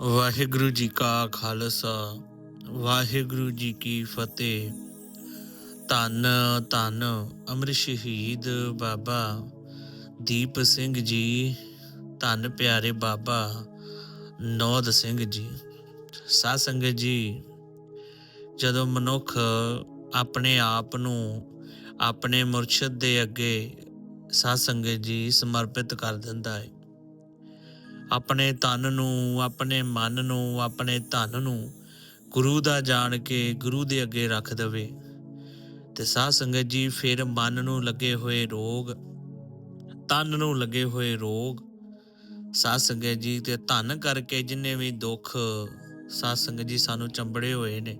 ਵਾਹਿਗੁਰੂ ਜੀ ਕਾ ਖਾਲਸਾ, ਵਾਹਿਗੁਰੂ ਜੀ ਕੀ ਫਤਿਹ। ਧੰਨ ਧੰਨ ਅਮਰ ਸ਼ਹੀਦ ਬਾਬਾ ਦੀਪ ਸਿੰਘ ਜੀ, ਧੰਨ ਪਿਆਰੇ ਬਾਬਾ ਨੌਦ ਸਿੰਘ ਜੀ। ਸਾਧ ਸੰਗਤ ਜੀ, ਜਦੋਂ ਮਨੁੱਖ ਆਪਣੇ ਆਪ ਨੂੰ ਆਪਣੇ ਮੁਰਸ਼ਿਦ ਦੇ ਅੱਗੇ ਸਾਧ ਸੰਗਤ ਜੀ ਸਮਰਪਿਤ ਕਰ ਦਿੰਦਾ ਹੈ ਆਪਣੇ ਤਨ ਨੂੰ, ਆਪਣੇ ਮਨ ਨੂੰ, ਆਪਣੇ ਧਨ ਨੂੰ ਗੁਰੂ ਦਾ ਜਾਣ ਕੇ ਗੁਰੂ ਦੇ ਅੱਗੇ ਰੱਖ ਦਵੇ। ਤੇ ਸਾਧ ਸੰਗਤ ਜੀ, ਫਿਰ ਮਨ ਨੂੰ ਲੱਗੇ ਹੋਏ ਰੋਗ ਤਨ ਨੂੰ ਲੱਗੇ ਹੋਏ ਰੋਗ, ਸਾਧ ਸੰਗਤ ਜੀ ਤੇ ਧਨ ਕਰਕੇ ਜਿੰਨੇ ਵੀ ਦੁੱਖ ਸਾਧ ਸੰਗਤ ਜੀ ਸਾਨੂੰ ਚੰਬੜੇ ਹੋਏ ਨੇ,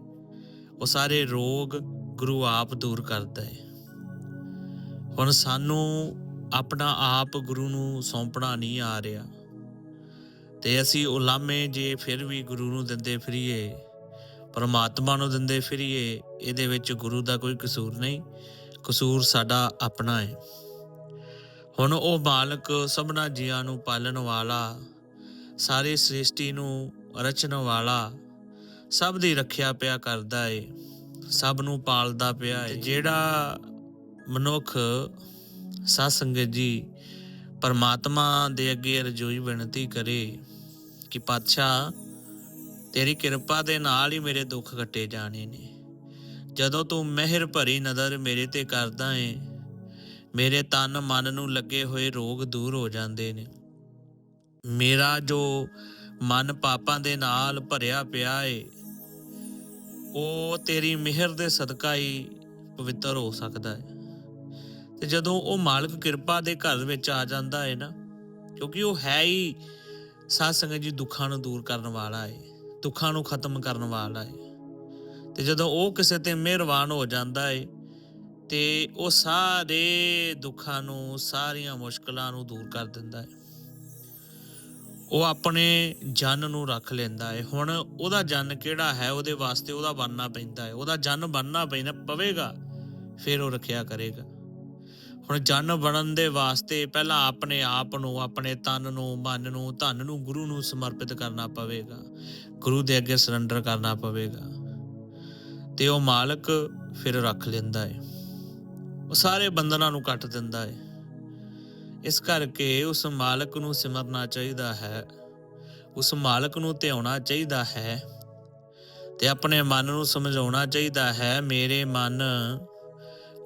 ਉਹ ਸਾਰੇ ਰੋਗ ਗੁਰੂ ਆਪ ਦੂਰ ਕਰਦਾ ਹੈ। ਹੁਣ ਸਾਨੂੰ ਆਪਣਾ ਆਪ ਗੁਰੂ ਨੂੰ ਸੌਂਪਣਾ ਨਹੀਂ ਆ ਰਿਹਾ। ਤੇ ਅਸੀਂ ਉਲਾਮੇ ਜੇ ਫਿਰ ਵੀ ਗੁਰੂ ਨੂੰ ਦਿੰਦੇ ਫਿਰੀਏ ਪਰਮਾਤਮਾ ਨੂੰ ਦਿੰਦੇ ਫਿਰੀਏ ਇਹਦੇ ਵਿੱਚ ਗੁਰੂ ਦਾ ਕੋਈ ਕਸੂਰ ਨਹੀਂ ਕਸੂਰ ਸਾਡਾ ਆਪਣਾ ਹੈ ਹੁਣ ਉਹ ਮਾਲਕ ਸਭਨਾ ਜੀਆਂ ਨੂੰ ਪਾਲਣ ਵਾਲਾ ਸਾਰੀ ਸ੍ਰਿਸ਼ਟੀ ਨੂੰ ਰਚਣ ਵਾਲਾ ਸਭ ਦੀ ਰੱਖਿਆ ਪਿਆ ਕਰਦਾ ਏ ਸਭ ਨੂੰ ਪਾਲਦਾ ਪਿਆ ਏ। ਜਿਹੜਾ ਮਨੁੱਖ ਸਾਧ ਸੰਗਤ ਜੀ ਪਰਮਾਤਮਾ ਦੇ ਅੱਗੇ ਰਜੋਈ ਬੇਨਤੀ ਕਰੇ ਕਿ ਪਾਤਸ਼ਾਹ, ਤੇਰੀ ਕਿਰਪਾ ਦੇ ਨਾਲ ਹੀ ਮੇਰੇ ਦੁੱਖ ਕੱਟੇ ਜਾਣੇ ਨੇ। ਜਦੋਂ ਤੂੰ ਮਿਹਰ ਭਰੀ ਨਜ਼ਰ ਮੇਰੇ ਤੇ ਕਰਦਾ ਏ, ਮੇਰੇ ਤਨ ਮਨ ਨੂੰ ਲੱਗੇ ਹੋਏ ਰੋਗ ਦੂਰ ਹੋ ਜਾਂਦੇ ਨੇ। ਮੇਰਾ ਜੋ ਮਨ ਪਾਪਾਂ ਦੇ ਨਾਲ ਭਰਿਆ ਪਿਆ ਏ, ਉਹ ਤੇਰੀ ਮਿਹਰ ਦੇ ਸਦਕਾ ਹੀ ਪਵਿੱਤਰ ਹੋ ਸਕਦਾ ਹੈ ਤੇ ਜਦੋਂ ਉਹ ਮਾਲਕ ਕਿਰਪਾ ਦੇ ਘਰ ਵਿੱਚ ਆ ਜਾਂਦਾ ਹੈ ਨਾ, ਕਿਉਂਕਿ ਉਹ ਹੈ ਹੀ ਸਾਧ ਸੰਗਤ ਜੀ ਦੁੱਖਾਂ ਨੂੰ ਦੂਰ ਕਰਨ ਵਾਲਾ ਹੈ ਦੁੱਖਾਂ ਨੂੰ ਖਤਮ ਕਰਨ ਵਾਲਾ ਹੈ ਤੇ ਜਦੋਂ ਉਹ ਕਿਸੇ ਤੇ ਮਿਹਰਬਾਨ ਹੋ ਜਾਂਦਾ ਹੈ ਤੇ ਉਹ ਸਾਰੇ ਦੁੱਖਾਂ ਨੂੰ, ਸਾਰੀਆਂ ਮੁਸ਼ਕਲਾਂ ਨੂੰ ਦੂਰ ਕਰ ਦਿੰਦਾ ਹੈ ਉਹ ਆਪਣੇ ਜਨ ਨੂੰ ਰੱਖ ਲੈਂਦਾ ਹੈ ਹੁਣ ਉਹਦਾ ਜਨ ਕਿਹੜਾ ਹੈ, ਉਹਦੇ ਵਾਸਤੇ ਉਹਦਾ ਬਣਨਾ ਪੈਂਦਾ ਹੈ ਉਹਦਾ ਜਨ ਬਣਨਾ ਪੈਣਾ ਪਵੇਗਾ, ਫਿਰ ਉਹ ਰੱਖਿਆ ਕਰੇਗਾ। ਹੁਣ ਜਨ ਬਣਨ ਦੇ ਵਾਸਤੇ ਪਹਿਲਾਂ ਆਪਣੇ ਆਪ ਨੂੰ, ਆਪਣੇ ਤਨ ਨੂੰ, ਮਨ ਨੂੰ, ਧਨ ਨੂੰ, ਗੁਰੂ ਨੂੰ ਸਮਰਪਿਤ ਕਰਨਾ ਪਵੇਗਾ। ਗੁਰੂ ਦੇ ਅੱਗੇ ਸਰੈਂਡਰ ਕਰਨਾ ਪਵੇਗਾ। ਤੇ ਉਹ ਮਾਲਕ ਫਿਰ ਰੱਖ ਲੈਂਦਾ ਹੈ ਉਹ ਸਾਰੇ ਬੰਧਨਾਂ ਨੂੰ ਕੱਟ ਦਿੰਦਾ ਹੈ ਇਸ ਕਰਕੇ ਉਸ ਮਾਲਕ ਨੂੰ ਸਿਮਰਨਾ ਚਾਹੀਦਾ ਹੈ। ਉਸ ਮਾਲਕ ਨੂੰ ਧਿਆਉਣਾ ਚਾਹੀਦਾ ਹੈ। ਤੇ ਆਪਣੇ ਮਨ ਨੂੰ ਸਮਝਾਉਣਾ ਚਾਹੀਦਾ ਹੈ, ਮੇਰੇ ਮਨ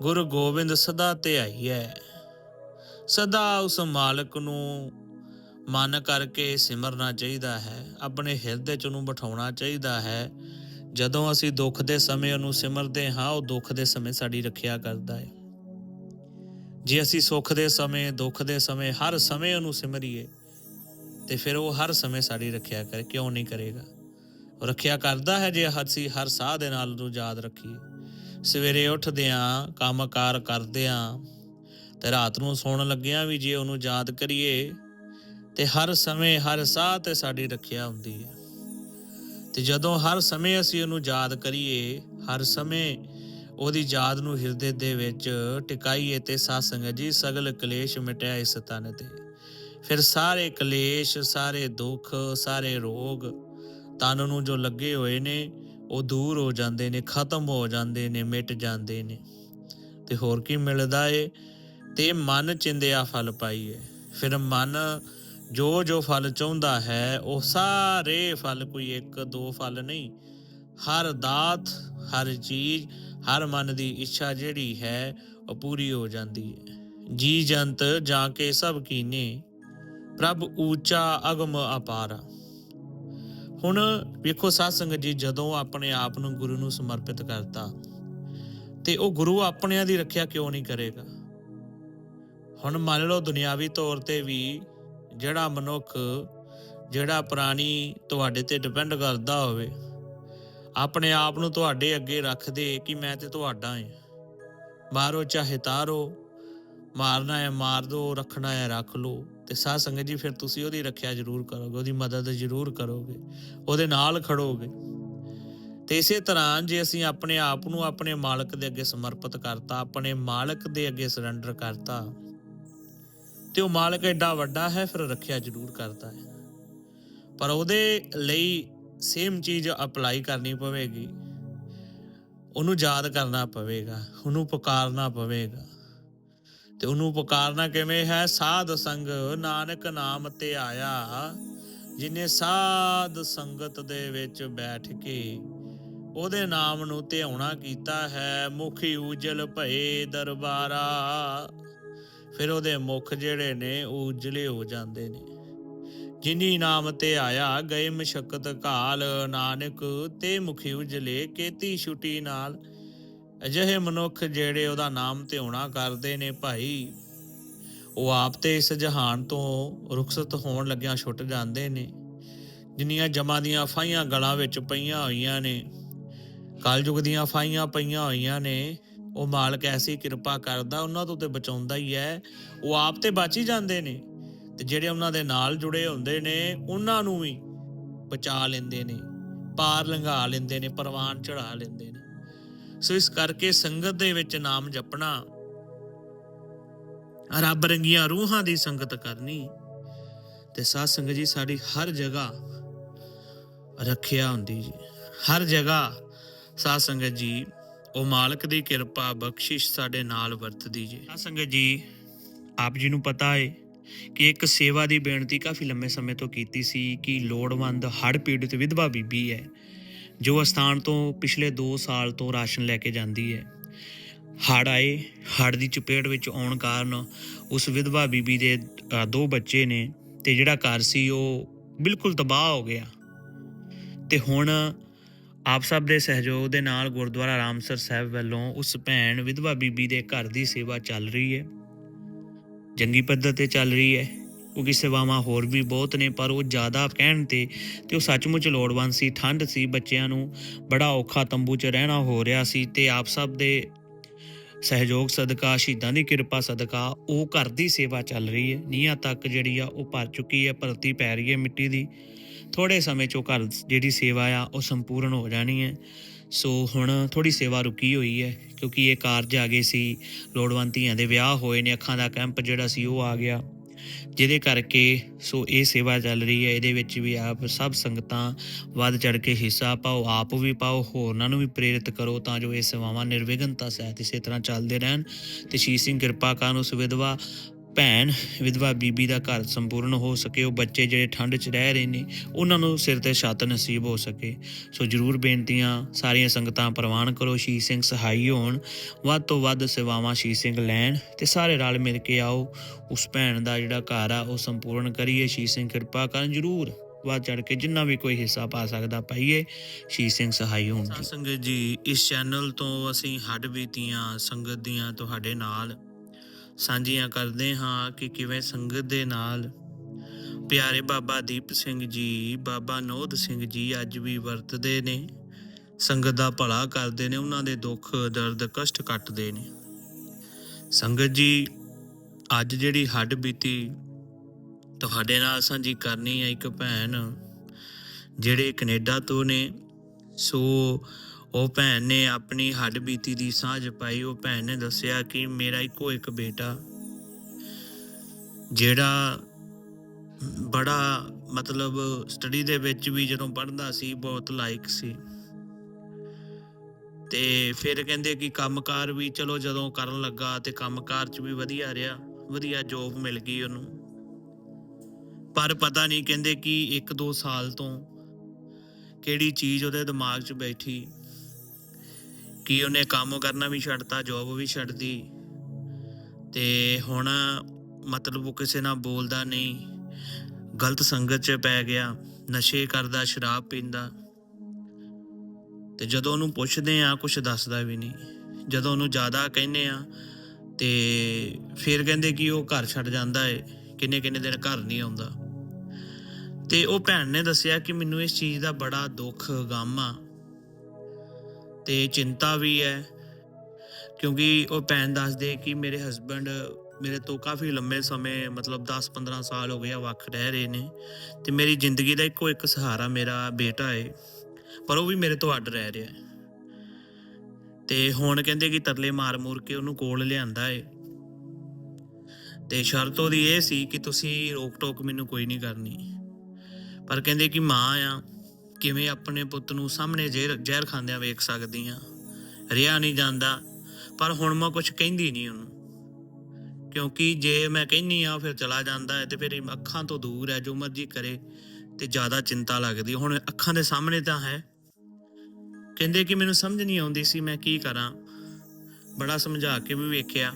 ਗੁਰੂ ਗੋਬਿੰਦ ਸਦਾ ਤੇ ਆਈ ਹੈ ਸਦਾ ਉਸ ਮਾਲਕ ਨੂੰ ਮਨ ਕਰਕੇ ਸਿਮਰਨਾ ਚਾਹੀਦਾ ਹੈ, ਆਪਣੇ ਹਿਰਦੇ 'ਚ ਉਹਨੂੰ ਬਿਠਾਉਣਾ ਚਾਹੀਦਾ ਹੈ। ਜਦੋਂ ਅਸੀਂ ਦੁੱਖ ਦੇ ਸਮੇਂ ਉਹਨੂੰ ਸਿਮਰਦੇ ਹਾਂ, ਉਹ ਦੁੱਖ ਦੇ ਸਮੇਂ ਸਾਡੀ ਰੱਖਿਆ ਕਰਦਾ ਹੈ। ਜੇ ਅਸੀਂ ਸੁੱਖ ਦੇ ਸਮੇਂ, ਦੁੱਖ ਦੇ ਸਮੇਂ ਹਰ ਸਮੇਂ ਉਹਨੂੰ ਸਿਮਰੀਏ, ਤੇ ਫਿਰ ਉਹ ਹਰ ਸਮੇਂ ਸਾਡੀ ਰੱਖਿਆ ਕਰੇ, ਕਿਉਂ ਨਹੀਂ ਕਰੇਗਾ? ਉਹ ਰੱਖਿਆ ਕਰਦਾ ਹੈ ਜੇ ਅਸੀਂ ਹਰ ਸਾਹ ਦੇ ਨਾਲ ਉਹਨੂੰ ਯਾਦ ਰੱਖੀਏ। ਸਵੇਰੇ ਉੱਠਦਿਆਂ ਕੰਮਕਾਰ ਕਰਦਿਆਂ ਤੇ ਰਾਤ ਨੂੰ ਸੌਣ ਲੱਗਿਆਂ ਵੀ ਜੇ ਉਹਨੂੰ ਯਾਦ ਕਰੀਏ ਤੇ ਹਰ ਸਮੇਂ ਹਰ ਸਾਹ ਤੇ ਸਾਡੀ ਰੱਖਿਆ ਹੁੰਦੀ ਹੈ। ਤੇ ਜਦੋਂ ਹਰ ਸਮੇਂ ਅਸੀਂ ਉਹਨੂੰ ਯਾਦ ਕਰੀਏ, ਹਰ ਸਮੇਂ ਉਹਦੀ ਯਾਦ ਨੂੰ ਹਿਰਦੇ ਦੇ ਵਿੱਚ ਟਿਕਾਈਏ ਤੇ ਸਾਧ ਸੰਗਤ ਜੀ, ਸਗਲ ਕਲੇਸ਼ ਮਿਟਿਆ ਇਸ ਤਨ ਤੇ। ਫਿਰ ਸਾਰੇ ਕਲੇਸ਼, ਸਾਰੇ ਦੁੱਖ, ਸਾਰੇ ਰੋਗ ਤਨ ਨੂੰ ਜੋ ਲੱਗੇ ਹੋਏ ਨੇ ਉਹ ਦੂਰ ਹੋ ਜਾਂਦੇ ਨੇ, ਖਤਮ ਹੋ ਜਾਂਦੇ ਨੇ, ਮਿਟ ਜਾਂਦੇ ਨੇ। ਤੇ ਹੋਰ ਕੀ ਮਿਲਦਾ ਏ? ਤੇ ਮਨ ਚਿੰਦਿਆ ਫਲ ਪਾਈਏ। ਫਿਰ ਮਨ ਜੋ ਜੋ ਫਲ ਚਾਹੁੰਦਾ ਹੈ, ਉਹ ਸਾਰੇ ਫਲ ਕੋਈ ਇੱਕ, ਦੋ ਫਲ ਨਹੀਂ। ਹਰ ਦਾਤ, ਹਰ ਚੀਜ਼, ਹਰ ਮਨ ਦੀ ਇੱਛਾ ਜਿਹੜੀ ਹੈ, ਉਹ ਪੂਰੀ ਹੋ ਜਾਂਦੀ ਹੈ ਜੀ ਜੰਤ ਜਾਂ ਕੇ ਸਭ ਕੀਨੇ, ਪ੍ਰਭ ਊਚਾ ਅਗਮ ਅਪਾਰਾ। ਹੁਣ ਵੇਖੋ ਸਾਧ ਸੰਗਤ ਜੀ, ਜਦੋਂ ਆਪਣੇ ਆਪ ਨੂੰ ਗੁਰੂ ਨੂੰ ਸਮਰਪਿਤ ਕਰਤਾ, ਤੇ ਉਹ ਗੁਰੂ ਆਪਣਿਆਂ ਦੀ ਰੱਖਿਆ ਕਿਉਂ ਨਹੀਂ ਕਰੇਗਾ? ਹੁਣ ਮੰਨ ਲਓ ਦੁਨਿਆਵੀ ਤੌਰ ਤੇ ਵੀ ਜਿਹੜਾ ਮਨੁੱਖ, ਜਿਹੜਾ ਪ੍ਰਾਣੀ ਤੁਹਾਡੇ ਤੇ ਡਿਪੈਂਡ ਕਰਦਾ ਹੋਵੇ, ਆਪਣੇ ਆਪ ਨੂੰ ਤੁਹਾਡੇ ਅੱਗੇ ਰੱਖ ਦੇ ਕਿ ਮੈਂ ਤੇ ਤੁਹਾਡਾ ਹਾਂ ਮਾਰੋ ਚਾਹੇ ਤਾਰੋ, ਮਾਰਨਾ ਹੈ ਮਾਰ ਦੋ, ਰੱਖਣਾ ਹੈ ਰੱਖ ਲੋ। ਤੇ ਸਾਧ ਸੰਗਤ ਜੀ, ਫਿਰ ਤੁਸੀਂ ਉਹਦੀ ਰੱਖਿਆ ਜ਼ਰੂਰ ਕਰੋਗੇ, ਉਹਦੀ ਮਦਦ ਜ਼ਰੂਰ ਕਰੋਗੇ, ਉਹਦੇ ਨਾਲ ਖੜੋਗੇ। ਤੇ ਇਸੇ ਤਰ੍ਹਾਂ ਜੇ ਅਸੀਂ ਆਪਣੇ ਆਪ ਨੂੰ ਆਪਣੇ ਮਾਲਕ ਦੇ ਅੱਗੇ ਸਮਰਪਿਤ ਕਰਤਾ, ਆਪਣੇ ਮਾਲਕ ਦੇ ਅੱਗੇ ਸਰੈਂਡਰ ਕਰਤਾ, ਤੇ ਉਹ ਮਾਲਕ ਐਡਾ ਵੱਡਾ ਹੈ, ਫਿਰ ਰੱਖਿਆ ਜ਼ਰੂਰ ਕਰਦਾ ਹੈ। ਪਰ ਉਹਦੇ ਲਈ ਸੇਮ ਚੀਜ਼ ਅਪਲਾਈ ਕਰਨੀ ਪਵੇਗੀ। ਉਹਨੂੰ ਯਾਦ ਕਰਨਾ ਪਵੇਗਾ, ਉਹਨੂੰ ਪੁਕਾਰਨਾ ਪਵੇਗਾ। ਤੇ ਉਹਨੂੰ ਪੁਕਾਰਨਾ ਕਿਵੇਂ ਹੈ? ਸਾਧ ਸੰਗ ਨਾਨਕ ਨਾਮ ਤੇ ਆਇਆ, ਜਿਨੇ ਸਾਧ ਸੰਗਤ ਦੇ ਵਿੱਚ ਬੈਠ ਕੇ ਉਹਦੇ ਨਾਮ ਨੂੰ ਧਿਆਉਣਾ ਕੀਤਾ ਹੈ, ਮੁਖੀ ਉਜਲ ਭਏ ਦਰਬਾਰਾ। ਫਿਰ ਉਹਦੇ ਮੁਖ ਜਿਹੜੇ ਨੇ, ਉਹ ਉਜਲੇ ਹੋ ਜਾਂਦੇ ਨੇ। ਜਿਨੀ ਨਾਮ ਤੇ ਆਇਆ, ਗਏ ਮਸ਼ਕਤ ਕਾਲ, ਨਾਨਕ ਤੇ ਮੁਖੀ ਉਜਲੇ ਕੀਤੀ ਛੁਟੀ ਨਾਲ ਅਜਿਹੇ ਮਨੁੱਖ ਜਿਹੜੇ ਉਹਦਾ ਨਾਮ ਧਿਆਉਣਾ ਕਰਦੇ ਨੇ ਭਾਈ, ਉਹ ਆਪ ਤੇ ਇਸ ਜਹਾਨ ਤੋਂ ਰੁਖਸਤ ਹੋਣ ਲੱਗਿਆਂ ਛੁੱਟ ਜਾਂਦੇ ਨੇ। ਜਿੰਨੀਆਂ ਜਮਾਂ ਦੀਆਂ ਫਾਈਆਂ ਗਲਾਂ ਵਿੱਚ ਪਈਆਂ ਹੋਈਆਂ ਨੇ ਕਲਯੁਗ ਦੀਆਂ ਫਾਈਆਂ ਪਈਆਂ ਹੋਈਆਂ ਨੇ, ਉਹ ਮਾਲਕ ਐਸੀ ਕਿਰਪਾ ਕਰਦਾ ਉਹਨਾਂ ਤੋਂ ਤੇ ਬਚਾਉਂਦਾ ਹੀ ਹੈ, ਉਹ ਆਪ ਤੇ ਬਚ ਹੀ ਜਾਂਦੇ ਨੇ। ਤੇ ਜਿਹੜੇ ਉਹਨਾਂ ਦੇ ਨਾਲ ਜੁੜੇ ਹੁੰਦੇ ਨੇ, ਉਹਨਾਂ ਨੂੰ ਵੀ ਬਚਾ ਲੈਂਦੇ ਨੇ, ਪਾਰ ਲੰਘਾ ਲੈਂਦੇ ਨੇ, ਪ੍ਰਵਾਨ ਚੜਾ ਲੈਂਦੇ ਨੇ। ਸੋ ਇਸ ਕਰਕੇ ਸੰਗਤ ਦੇ ਵਿੱਚ ਨਾਮ ਜਪਣਾ, ਰੱਬ ਰੰਗੀਆਂ ਰੂਹਾਂ ਦੀ ਸੰਗਤ ਕਰਨੀ ਤੇ ਸਾਧ ਸੰਗਤ ਜੀ ਸਾਡੀ ਹਰ ਜਗ੍ਹਾ ਰੱਖਿਆ ਹੁੰਦੀ ਜੀ। ਹਰ ਜਗ੍ਹਾ ਸਾਧ ਸੰਗਤ ਜੀ, ਉਹ ਮਾਲਕ ਦੀ ਕਿਰਪਾ ਬਖਸ਼ਿਸ਼ ਸਾਡੇ ਨਾਲ ਵਰਤਦੀ ਜੀ। ਸਾਧ ਸੰਗਤ ਜੀ, ਆਪ ਜੀ ਨੂੰ ਪਤਾ ਹੈ ਕਿ ਇੱਕ ਸੇਵਾ ਦੀ ਬੇਨਤੀ ਕਾਫੀ ਲੰਮੇ ਸਮੇਂ ਤੋਂ ਕੀਤੀ ਸੀ ਕਿ ਲੋੜਵੰਦ ਹੜ ਪੀੜਤ ਵਿਧਵਾ ਬੀਬੀ ਹੈ ਜੋ ਅਸਥਾਨ ਤੋਂ ਪਿਛਲੇ 2 ਸਾਲ ਤੋਂ ਰਾਸ਼ਨ ਲੈ ਕੇ ਜਾਂਦੀ ਹੈ। ਹੜ੍ਹ ਆਏ, ਹੜ੍ਹ ਦੀ ਚਪੇਟ ਵਿੱਚ ਆਉਣ ਕਾਰਨ ਉਸ ਵਿਧਵਾ ਬੀਬੀ ਦੇ ਦੋ ਬੱਚੇ ਨੇ ਤੇ ਜਿਹੜਾ ਘਰ ਸੀ ਉਹ ਬਿਲਕੁਲ ਤਬਾਹ ਹੋ ਗਿਆ। ਤੇ ਹੁਣ ਆਪ ਸਭ ਦੇ ਸਹਿਯੋਗ ਦੇ ਨਾਲ ਗੁਰਦੁਆਰਾ ਰਾਮਸਰ ਸਾਹਿਬ ਵੱਲੋਂ ਉਸ ਭੈਣ ਵਿਧਵਾ ਬੀਬੀ ਦੇ ਘਰ ਦੀ ਸੇਵਾ ਚੱਲ ਰਹੀ ਹੈ। ਜੰਗੀ ਪੱਧਰ ਤੇ ਚੱਲ ਰਹੀ ਹੈ। ਕਿਉਂਕਿ ਸੇਵਾਵਾਂ ਹੋਰ ਵੀ ਬਹੁਤ ਨੇ, ਪਰ ਉਹ ਜ਼ਿਆਦਾ ਕਹਿਣ ਤੇ ਤੇ ਉਹ ਸੱਚਮੁੱਚ ਲੋੜਵੰਦ ਸੀ ਠੰਡ ਸੀ, ਬੱਚਿਆਂ ਨੂੰ ਬੜਾ ਔਖਾ ਤੰਬੂ 'ਚ ਰਹਿਣਾ ਹੋ ਰਿਹਾ ਸੀ ਤੇ ਆਪ ਸਭ ਦੇ ਸਹਿਯੋਗ ਸਦਕਾ, ਸ਼ਹੀਦਾਂ ਦੀ ਕਿਰਪਾ ਸਦਕਾ ਉਹ ਘਰ ਦੀ ਸੇਵਾ ਚੱਲ ਰਹੀ ਹੈ। ਨੀਹਾਂ ਤੱਕ ਜਿਹੜੀ ਆ ਉਹ ਭਰ ਚੁੱਕੀ ਹੈ, ਭਰਤੀ ਪੈ ਰਹੀ ਹੈ ਮਿੱਟੀ ਦੀ। ਥੋੜੇ ਸਮੇਂ 'ਚ ਉਹ ਘਰ ਜਿਹੜੀ ਸੇਵਾ ਆ ਉਹ ਸੰਪੂਰਨ ਹੋ ਜਾਣੀ ਹੈ। ਸੋ ਹੁਣ ਥੋੜੀ ਸੇਵਾ ਰੁਕੀ ਹੋਈ ਹੈ, ਕਿਉਂਕਿ ਇਹ ਕਾਰਜ ਆ ਗਏ ਸੀ। ਲੋੜਵੰਦ ਧੀਆਂ ਦੇ ਵਿਆਹ ਹੋਏ ਨੇ, ਅੱਖਾਂ ਦਾ ਕੈਂਪ ਜਿਹੜਾ ਸੀ ਉਹ ਆ ਗਿਆ। ਜਿਹਦੇ ਕਰਕੇ ਸੋ ਇਹ ਸੇਵਾ ਚੱਲ ਰਹੀ ਹੈ, ਇਹਦੇ ਵਿੱਚ ਵੀ ਆਪ ਸਭ ਸੰਗਤਾਂ ਵੱਧ ਚੜ ਕੇ ਹਿੱਸਾ ਪਾਓ, ਆਪ ਵੀ ਪਾਓ, ਹੋਰਨਾਂ ਨੂੰ ਵੀ ਪ੍ਰੇਰਿਤ ਕਰੋ ਤਾਂ ਜੋ ਇਹ ਸੇਵਾਵਾਂ ਨਿਰਵਿਘਨਤਾ ਸਹਿਤ ਇਸੇ ਤਰ੍ਹਾਂ ਚੱਲਦੇ ਰਹਿਣ। ਤੇ ਸ਼ੀਸ਼ ਸਿੰਘ ਕਿਰਪਾ ਕਰਨ ਉਸ ਵਿਧਵਾ ਭੈਣ ਵਿਧਵਾ ਬੀਬੀ ਦਾ ਘਰ ਸੰਪੂਰਨ ਹੋ ਸਕੇ, ਉਹ ਬੱਚੇ ਜਿਹੜੇ ਠੰਡ 'ਚ ਰਹਿ ਰਹੇ ਨੇ, ਉਹਨਾਂ ਨੂੰ ਸਿਰ ਤੇ ਛੱਤ ਨਸੀਬ ਹੋ ਸਕੇ। ਸੋ ਜਰੂਰ ਬੇਨਤੀਆਂ, ਸਾਰੀਆਂ ਸੰਗਤਾਂ ਪ੍ਰਵਾਨ ਕਰੋ ਸ਼ੀ ਸਿੰਘ ਸਹਾਈ ਹੋਣ। ਵੱਧ ਤੋਂ ਵੱਧ ਸੇਵਾਵਾਂ ਸ਼ੀ ਸਿੰਘ ਲੈਣ ਤੇ ਸਾਰੇ ਰਲ ਮਿਲ ਕੇ ਆਓ, ਉਸ ਭੈਣ ਦਾ ਜਿਹੜਾ ਘਰ ਆ, ਉਹ ਸੰਪੂਰਨ ਕਰੀਏ। ਸ਼ੀ ਸਿੰਘ ਕਿਰਪਾ ਕਰਨ, ਜਰੂਰ ਵੱਧ ਚੜ ਕੇ ਜਿੰਨਾ ਵੀ ਕੋਈ ਹਿੱਸਾ ਪਾ ਸਕਦਾ ਪਾਈਏ ਸ਼ੀ ਸਿੰਘ ਸਹਾਈ ਹੋਣ ਜੀ ਸੰਗਤ ਜੀ, ਇਸ ਚੈਨਲ ਤੋਂ ਅਸੀਂ ਹੱਡ ਬੀਤੀਆਂ, ਸੰਗਤ ਦੀਆਂ ਤੁਹਾਡੇ ਨਾਲ ਸਾਂਝੀਆਂ ਕਰਦੇ ਹਾਂ ਕਿ ਕਿਵੇਂ ਸੰਗਤ ਦੇ ਨਾਲ। ਪਿਆਰੇ ਬਾਬਾ ਦੀਪ ਸਿੰਘ ਜੀ, ਬਾਬਾ ਨੋਦ ਸਿੰਘ ਜੀ ਅੱਜ ਵੀ ਵਰਤਦੇ ਨੇ। ਸੰਗਤ ਦਾ ਭਲਾ ਕਰਦੇ ਨੇ, ਉਹਨਾਂ ਦੇ ਦੁੱਖ, ਦਰਦ, ਕਸ਼ਟ ਕੱਟਦੇ ਨੇ। ਸੰਗਤ ਜੀ, ਅੱਜ ਜਿਹੜੀ ਹੱਡ ਬੀਤੀ, ਤੁਹਾਡੇ ਨਾਲ ਸਾਂਝੀ ਕਰਨੀ ਹੈ ਇੱਕ ਭੈਣ, ਜਿਹੜੇ ਕੈਨੇਡਾ ਤੋਂ ਨੇ, ਸੋ ਉਹ ਭੈਣ ਨੇ ਆਪਣੀ ਹੱਡ ਬੀਤੀ ਦੀ ਸਾਂਝ ਪਾਈ। ਉਹ ਭੈਣ ਨੇ ਦੱਸਿਆ ਕਿ ਮੇਰਾ ਇੱਕੋ ਇੱਕ ਬੇਟਾ, ਜਿਹੜਾ ਬੜਾ ਮਤਲਬ ਸਟੱਡੀ ਦੇ ਵਿੱਚ ਵੀ ਜਦੋਂ ਪੜ੍ਹਦਾ ਸੀ, ਬਹੁਤ ਲਾਇਕ ਸੀ। ਤੇ ਫਿਰ ਕਹਿੰਦੇ ਕਿ ਕੰਮਕਾਰ ਵੀ ਚਲੋ ਜਦੋਂ ਕਰਨ ਲੱਗਾ ਤੇ ਕੰਮਕਾਰ 'ਚ ਵੀ ਵਧੀਆ ਰਿਹਾ, ਵਧੀਆ ਜੋਬ ਮਿਲ ਗਈ ਉਹਨੂੰ। ਪਰ ਪਤਾ ਨਹੀਂ ਕਹਿੰਦੇ ਕਿ 1-2 ਸਾਲ ਤੋਂ ਕਿਹੜੀ ਚੀਜ਼ ਉਹਦੇ ਦਿਮਾਗ 'ਚ ਬੈਠੀ। ਕਿ ਉਹਨੇ ਕੰਮ ਕਰਨਾ ਵੀ ਛੱਡਤਾ ਜੋਬ ਵੀ ਛੱਡਦੀ। ਤੇ ਹੁਣ ਮਤਲਬ ਉਹ ਕਿਸੇ ਨਾਲ ਬੋਲਦਾ ਨਹੀਂ। ਗਲਤ ਸੰਗਤ 'ਚ ਪੈ ਗਿਆ, ਨਸ਼ੇ ਕਰਦਾ, ਸ਼ਰਾਬ ਪੀਂਦਾ। ਤੇ ਜਦੋਂ ਉਹਨੂੰ ਪੁੱਛਦੇ ਆ ਕੁਝ ਦੱਸਦਾ ਵੀ ਨਹੀਂ। ਜਦੋਂ ਉਹਨੂੰ ਜ਼ਿਆਦਾ ਕਹਿੰਦੇ ਆ ਤੇ ਫਿਰ ਕਹਿੰਦੇ ਕਿ ਉਹ ਘਰ ਛੱਡ ਜਾਂਦਾ ਏ, ਕਿੰਨੇ ਕਿੰਨੇ ਦਿਨ ਘਰ ਨਹੀਂ ਆਉਂਦਾ। ਤੇ ਉਹ ਭੈਣ ਨੇ ਦੱਸਿਆ ਕਿ ਮੈਨੂੰ ਇਸ ਚੀਜ਼ ਦਾ ਬੜਾ ਦੁੱਖ, ਗਮ ਆ। ਤੇ ਚਿੰਤਾ ਵੀ ਹੈ, ਕਿਉਂਕਿ ਉਹ ਭੈਣ ਦੱਸਦੇ ਕਿ ਮੇਰੇ ਹਸਬੰਡ ਮੇਰੇ ਤੋਂ ਕਾਫੀ ਲੰਮੇ ਸਮੇਂ, ਮਤਲਬ 10-15 ਸਾਲ ਹੋ ਗਏ ਆ, ਵੱਖ ਰਹਿ ਰਹੇ ਨੇ ਤੇ ਮੇਰੀ ਜ਼ਿੰਦਗੀ ਦਾ ਇੱਕੋ ਇੱਕ ਸਹਾਰਾ ਮੇਰਾ ਬੇਟਾ ਏ, ਪਰ ਉਹ ਵੀ ਮੇਰੇ ਤੋਂ ਅੱਡ ਰਹਿ ਰਿਹਾ ਹੈ ਤੇ ਹੁਣ ਕਹਿੰਦੇ ਕਿ ਤਰਲੇ ਮਾਰ ਮੂਰ ਕੇ ਉਹਨੂੰ ਕੋਲ ਲਿਆਂਦਾ ਏ। ਤੇ ਸ਼ਰਤ ਉਹਦੀ ਇਹ ਸੀ ਕਿ ਤੁਸੀਂ ਰੋਕ ਟੋਕ ਮੈਨੂੰ ਕੋਈ ਨਹੀਂ ਕਰਨੀ। ਪਰ ਕਹਿੰਦੇ ਕਿ ਮਾਂ ਆ ਕਿਵੇਂ ਆਪਣੇ ਪੁੱਤ ਨੂੰ ਸਾਹਮਣੇ ਜ਼ਹਿਰ ਜ਼ਹਿਰ ਖਾਂਦਿਆਂ ਵੇਖ ਸਕਦੀ ਆ ਰਿਆ ਨਹੀਂ ਜਾਂਦਾ। ਪਰ ਹੁਣ ਮੈਂ ਕੁਝ ਕਹਿੰਦੀ ਨਹੀਂ ਉਹਨੂੰ। ਕਿਉਂਕਿ ਜੇ ਮੈਂ ਕਹਿੰਨੀ ਆ ਫਿਰ ਚਲਾ ਜਾਂਦਾ ਹੈ ਤੇ ਫਿਰ ਅੱਖਾਂ ਤੋਂ ਦੂਰ ਹੈ, ਜੋ ਮਰਜ਼ੀ ਕਰੇ ਤੇ ਜ਼ਿਆਦਾ ਚਿੰਤਾ ਲੱਗਦੀ ਹੁਣ ਅੱਖਾਂ ਦੇ ਸਾਹਮਣੇ ਤਾਂ ਹੈ। ਕਹਿੰਦੇ ਕਿ ਮੈਨੂੰ ਸਮਝ ਨਹੀਂ ਆਉਂਦੀ ਸੀ, ਮੈਂ ਕੀ ਕਰਾਂ? ਬੜਾ ਸਮਝਾ ਕੇ ਵੀ ਵੇਖਿਆ,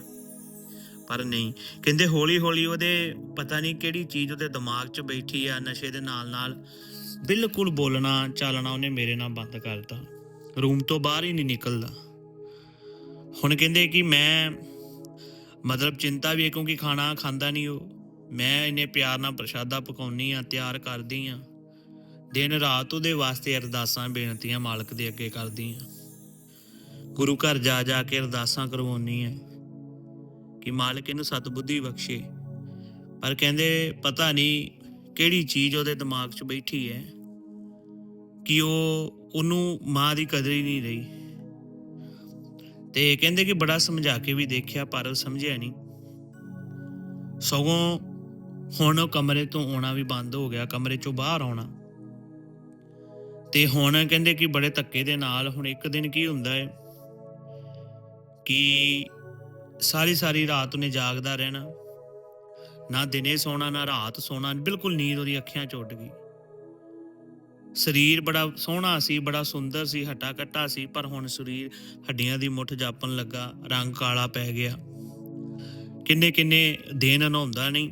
ਪਰ ਨਹੀਂ। ਕਹਿੰਦੇ ਹੌਲੀ ਹੌਲੀ ਉਹਦੇ ਪਤਾ ਨਹੀਂ ਕਿਹੜੀ ਚੀਜ਼ ਉਹਦੇ ਦਿਮਾਗ 'ਚ ਬੈਠੀ ਆ, ਨਸ਼ੇ ਦੇ ਨਾਲ ਨਾਲ ਬਿਲਕੁਲ ਬੋਲਣਾ, ਚਾਲਣਾ ਉਹਨੇ ਮੇਰੇ ਨਾਲ ਬੰਦ ਕਰਤਾ। ਰੂਮ ਤੋਂ ਬਾਹਰ ਹੀ ਨਹੀਂ ਨਿਕਲਦਾ। ਹੁਣ ਕਹਿੰਦੇ ਕਿ ਮੈਂ, ਮਤਲਬ ਚਿੰਤਾ ਵੀ ਹੈ ਕਿਉਂਕਿ ਖਾਣਾ ਖਾਂਦਾ ਨਹੀਂ ਉਹ। ਮੈਂ ਇਹਨੇ ਪਿਆਰ ਨਾਲ ਪ੍ਰਸ਼ਾਦਾ ਪਕਾਉਣੀ ਆ ਤਿਆਰ ਕਰਦੀ ਆ ਦਿਨ ਰਾਤ ਉਹਦੇ ਵਾਸਤੇ ਅਰਦਾਸਾਂ ਬੇਨਤੀਆਂ ਮਾਲਕ ਦੇ ਅੱਗੇ ਕਰਦੀ ਆ ਗੁਰੂ ਘਰ ਜਾ ਜਾ ਕੇ ਅਰਦਾਸਾਂ ਕਰਵਾਉਣੀ ਆ ਕਿ ਮਾਲਕ ਇਹਨੂੰ ਸਤਬੁੱਧੀ ਬਖਸ਼ੇ। ਪਰ ਕਹਿੰਦੇ ਪਤਾ ਨਹੀਂ ਕਿਹੜੀ ਚੀਜ਼ ਉਹਦੇ ਦਿਮਾਗ 'ਚ ਬੈਠੀ ਹੈ ਕਿ ਉਹ ਉਹਨੂੰ ਮਾਂ ਦੀ ਕਦਰ ਹੀ ਨਹੀਂ ਰਹੀ? ਤੇ ਕਹਿੰਦੇ ਕਿ ਬੜਾ ਸਮਝਾ ਕੇ ਵੀ ਦੇਖਿਆ, ਪਰ ਉਹ ਸਮਝਿਆ ਨਹੀਂ। ਸਗੋਂ ਹੁਣ ਉਹ ਕਮਰੇ ਤੋਂ ਆਉਣਾ ਵੀ ਬੰਦ ਹੋ ਗਿਆ, ਕਮਰੇ ਚੋਂ ਬਾਹਰ ਆਉਣਾ। ਤੇ ਹੁਣ ਕਹਿੰਦੇ ਕਿ ਬੜੇ ਧੱਕੇ ਦੇ ਨਾਲ ਹੁਣ ਇੱਕ ਦਿਨ ਕੀ ਹੁੰਦਾ ਹੈ ਕਿ ਸਾਰੀ ਸਾਰੀ ਰਾਤ ਉਹਨੇ ਜਾਗਦਾ ਰਹਿਣਾ। ਨਾ ਦਿਨੇ ਸੋਣਾ, ਨਾ ਰਾਤ ਸੋਣਾ, ਬਿਲਕੁਲ ਨੀਂਦ ਉਹਦੀ ਅੱਖਾਂ ਚ ਉੱਡ ਗਈ। ਸਰੀਰ ਬੜਾ ਸੋਹਣਾ ਸੀ, ਬੜਾ ਸੁੰਦਰ ਸੀ ਹੱਟਾ ਕੱਟਾ ਸੀ, ਪਰ ਹੁਣ ਸਰੀਰ ਹੱਡੀਆਂ ਦੀ ਮੁੱਠ ਜਾਪਣ ਲੱਗਾ, ਰੰਗ ਕਾਲਾ ਪੈ ਗਿਆ। ਕਿੰਨੇ ਕਿੰਨੇ ਦਿਨ ਨਹਾਉਂਦਾ ਨਹੀਂ।